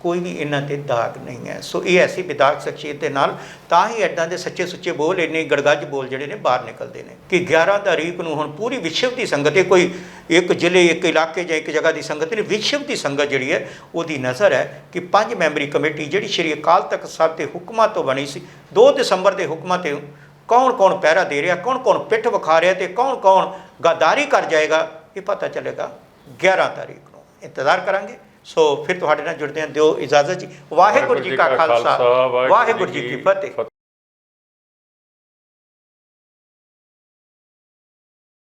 ਕੋਈ ਵੀ ਇਹਨਾਂ ਤੇ ਦਾਗ ਨਹੀਂ ਹੈ। ਸੋ ਇਹ ਐਸੀ ਵਿਦਾਗ ਸ਼ਖਸੀਅਤ ਦੇ ਨਾਲ ਤਾਂ ਹੀ ਐਦਾਂ ਦੇ ਸੱਚੇ ਸੁੱਚੇ ਬੋਲ, ਇੰਨੇ ਗੜਗੱਜ ਬੋਲ ਜਿਹੜੇ ਨੇ ਬਾਹਰ ਨਿਕਲਦੇ ਨੇ ਕਿ 11 ਤਾਰੀਖ ਨੂੰ ਹੁਣ ਪੂਰੀ ਵਿਸ਼ਵ ਦੀ ਸੰਗਤ ਹੈ ਕੋਈ ਇੱਕ ਜ਼ਿਲ੍ਹੇ, ਇੱਕ ਇਲਾਕੇ ਜਾਂ ਇੱਕ ਜਗ੍ਹਾ ਦੀ ਸੰਗਤ ਨਹੀਂ, ਵਿਸ਼ਵ ਦੀ ਸੰਗਤ ਜਿਹੜੀ ਹੈ, ਉਹਦੀ ਨਜ਼ਰ ਹੈ ਕਿ ਪੰਜ ਮੈਂਬਰੀ ਕਮੇਟੀ ਜਿਹੜੀ ਸ਼੍ਰੀ ਅਕਾਲ ਤਖਤ ਸਾਹਿਬ ਦੇ ਹੁਕਮਾਂ ਤੋਂ ਬਣੀ ਸੀ 2 ਦਸੰਬਰ ਦੇ ਹੁਕਮਾਂ ਤੇ ਕੌਣ ਕੌਣ ਪਹਿਰਾ ਦੇ ਰਿਹਾ ਕੌਣ ਕੌਣ ਪਿੱਠ ਵਿਖਾ ਰਿਹਾ ਤੇ ਕੌਣ ਕੌਣ ਗਦਾਰੀ ਕਰ ਜਾਏਗਾ ਇਹ ਪਤਾ ਚੱਲੇਗਾ 11 ਤਾਰੀਖ ਨੂੰ। ਇੰਤਜ਼ਾਰ ਕਰਾਂਗੇ। ਸੋ ਫਿਰ ਤੁਹਾਡੇ ਨਾਲ ਜੁੜਦੇ ਹਾਂ। ਦਿਓ ਇਜਾਜ਼ਤ ਜੀ। ਵਾਹਿਗੁਰੂ ਜੀ ਕਾ ਖਾਲਸਾ। ਵਾਹਿਗੁਰੂ ਜੀ ਕੀ ਫਤਿਹ।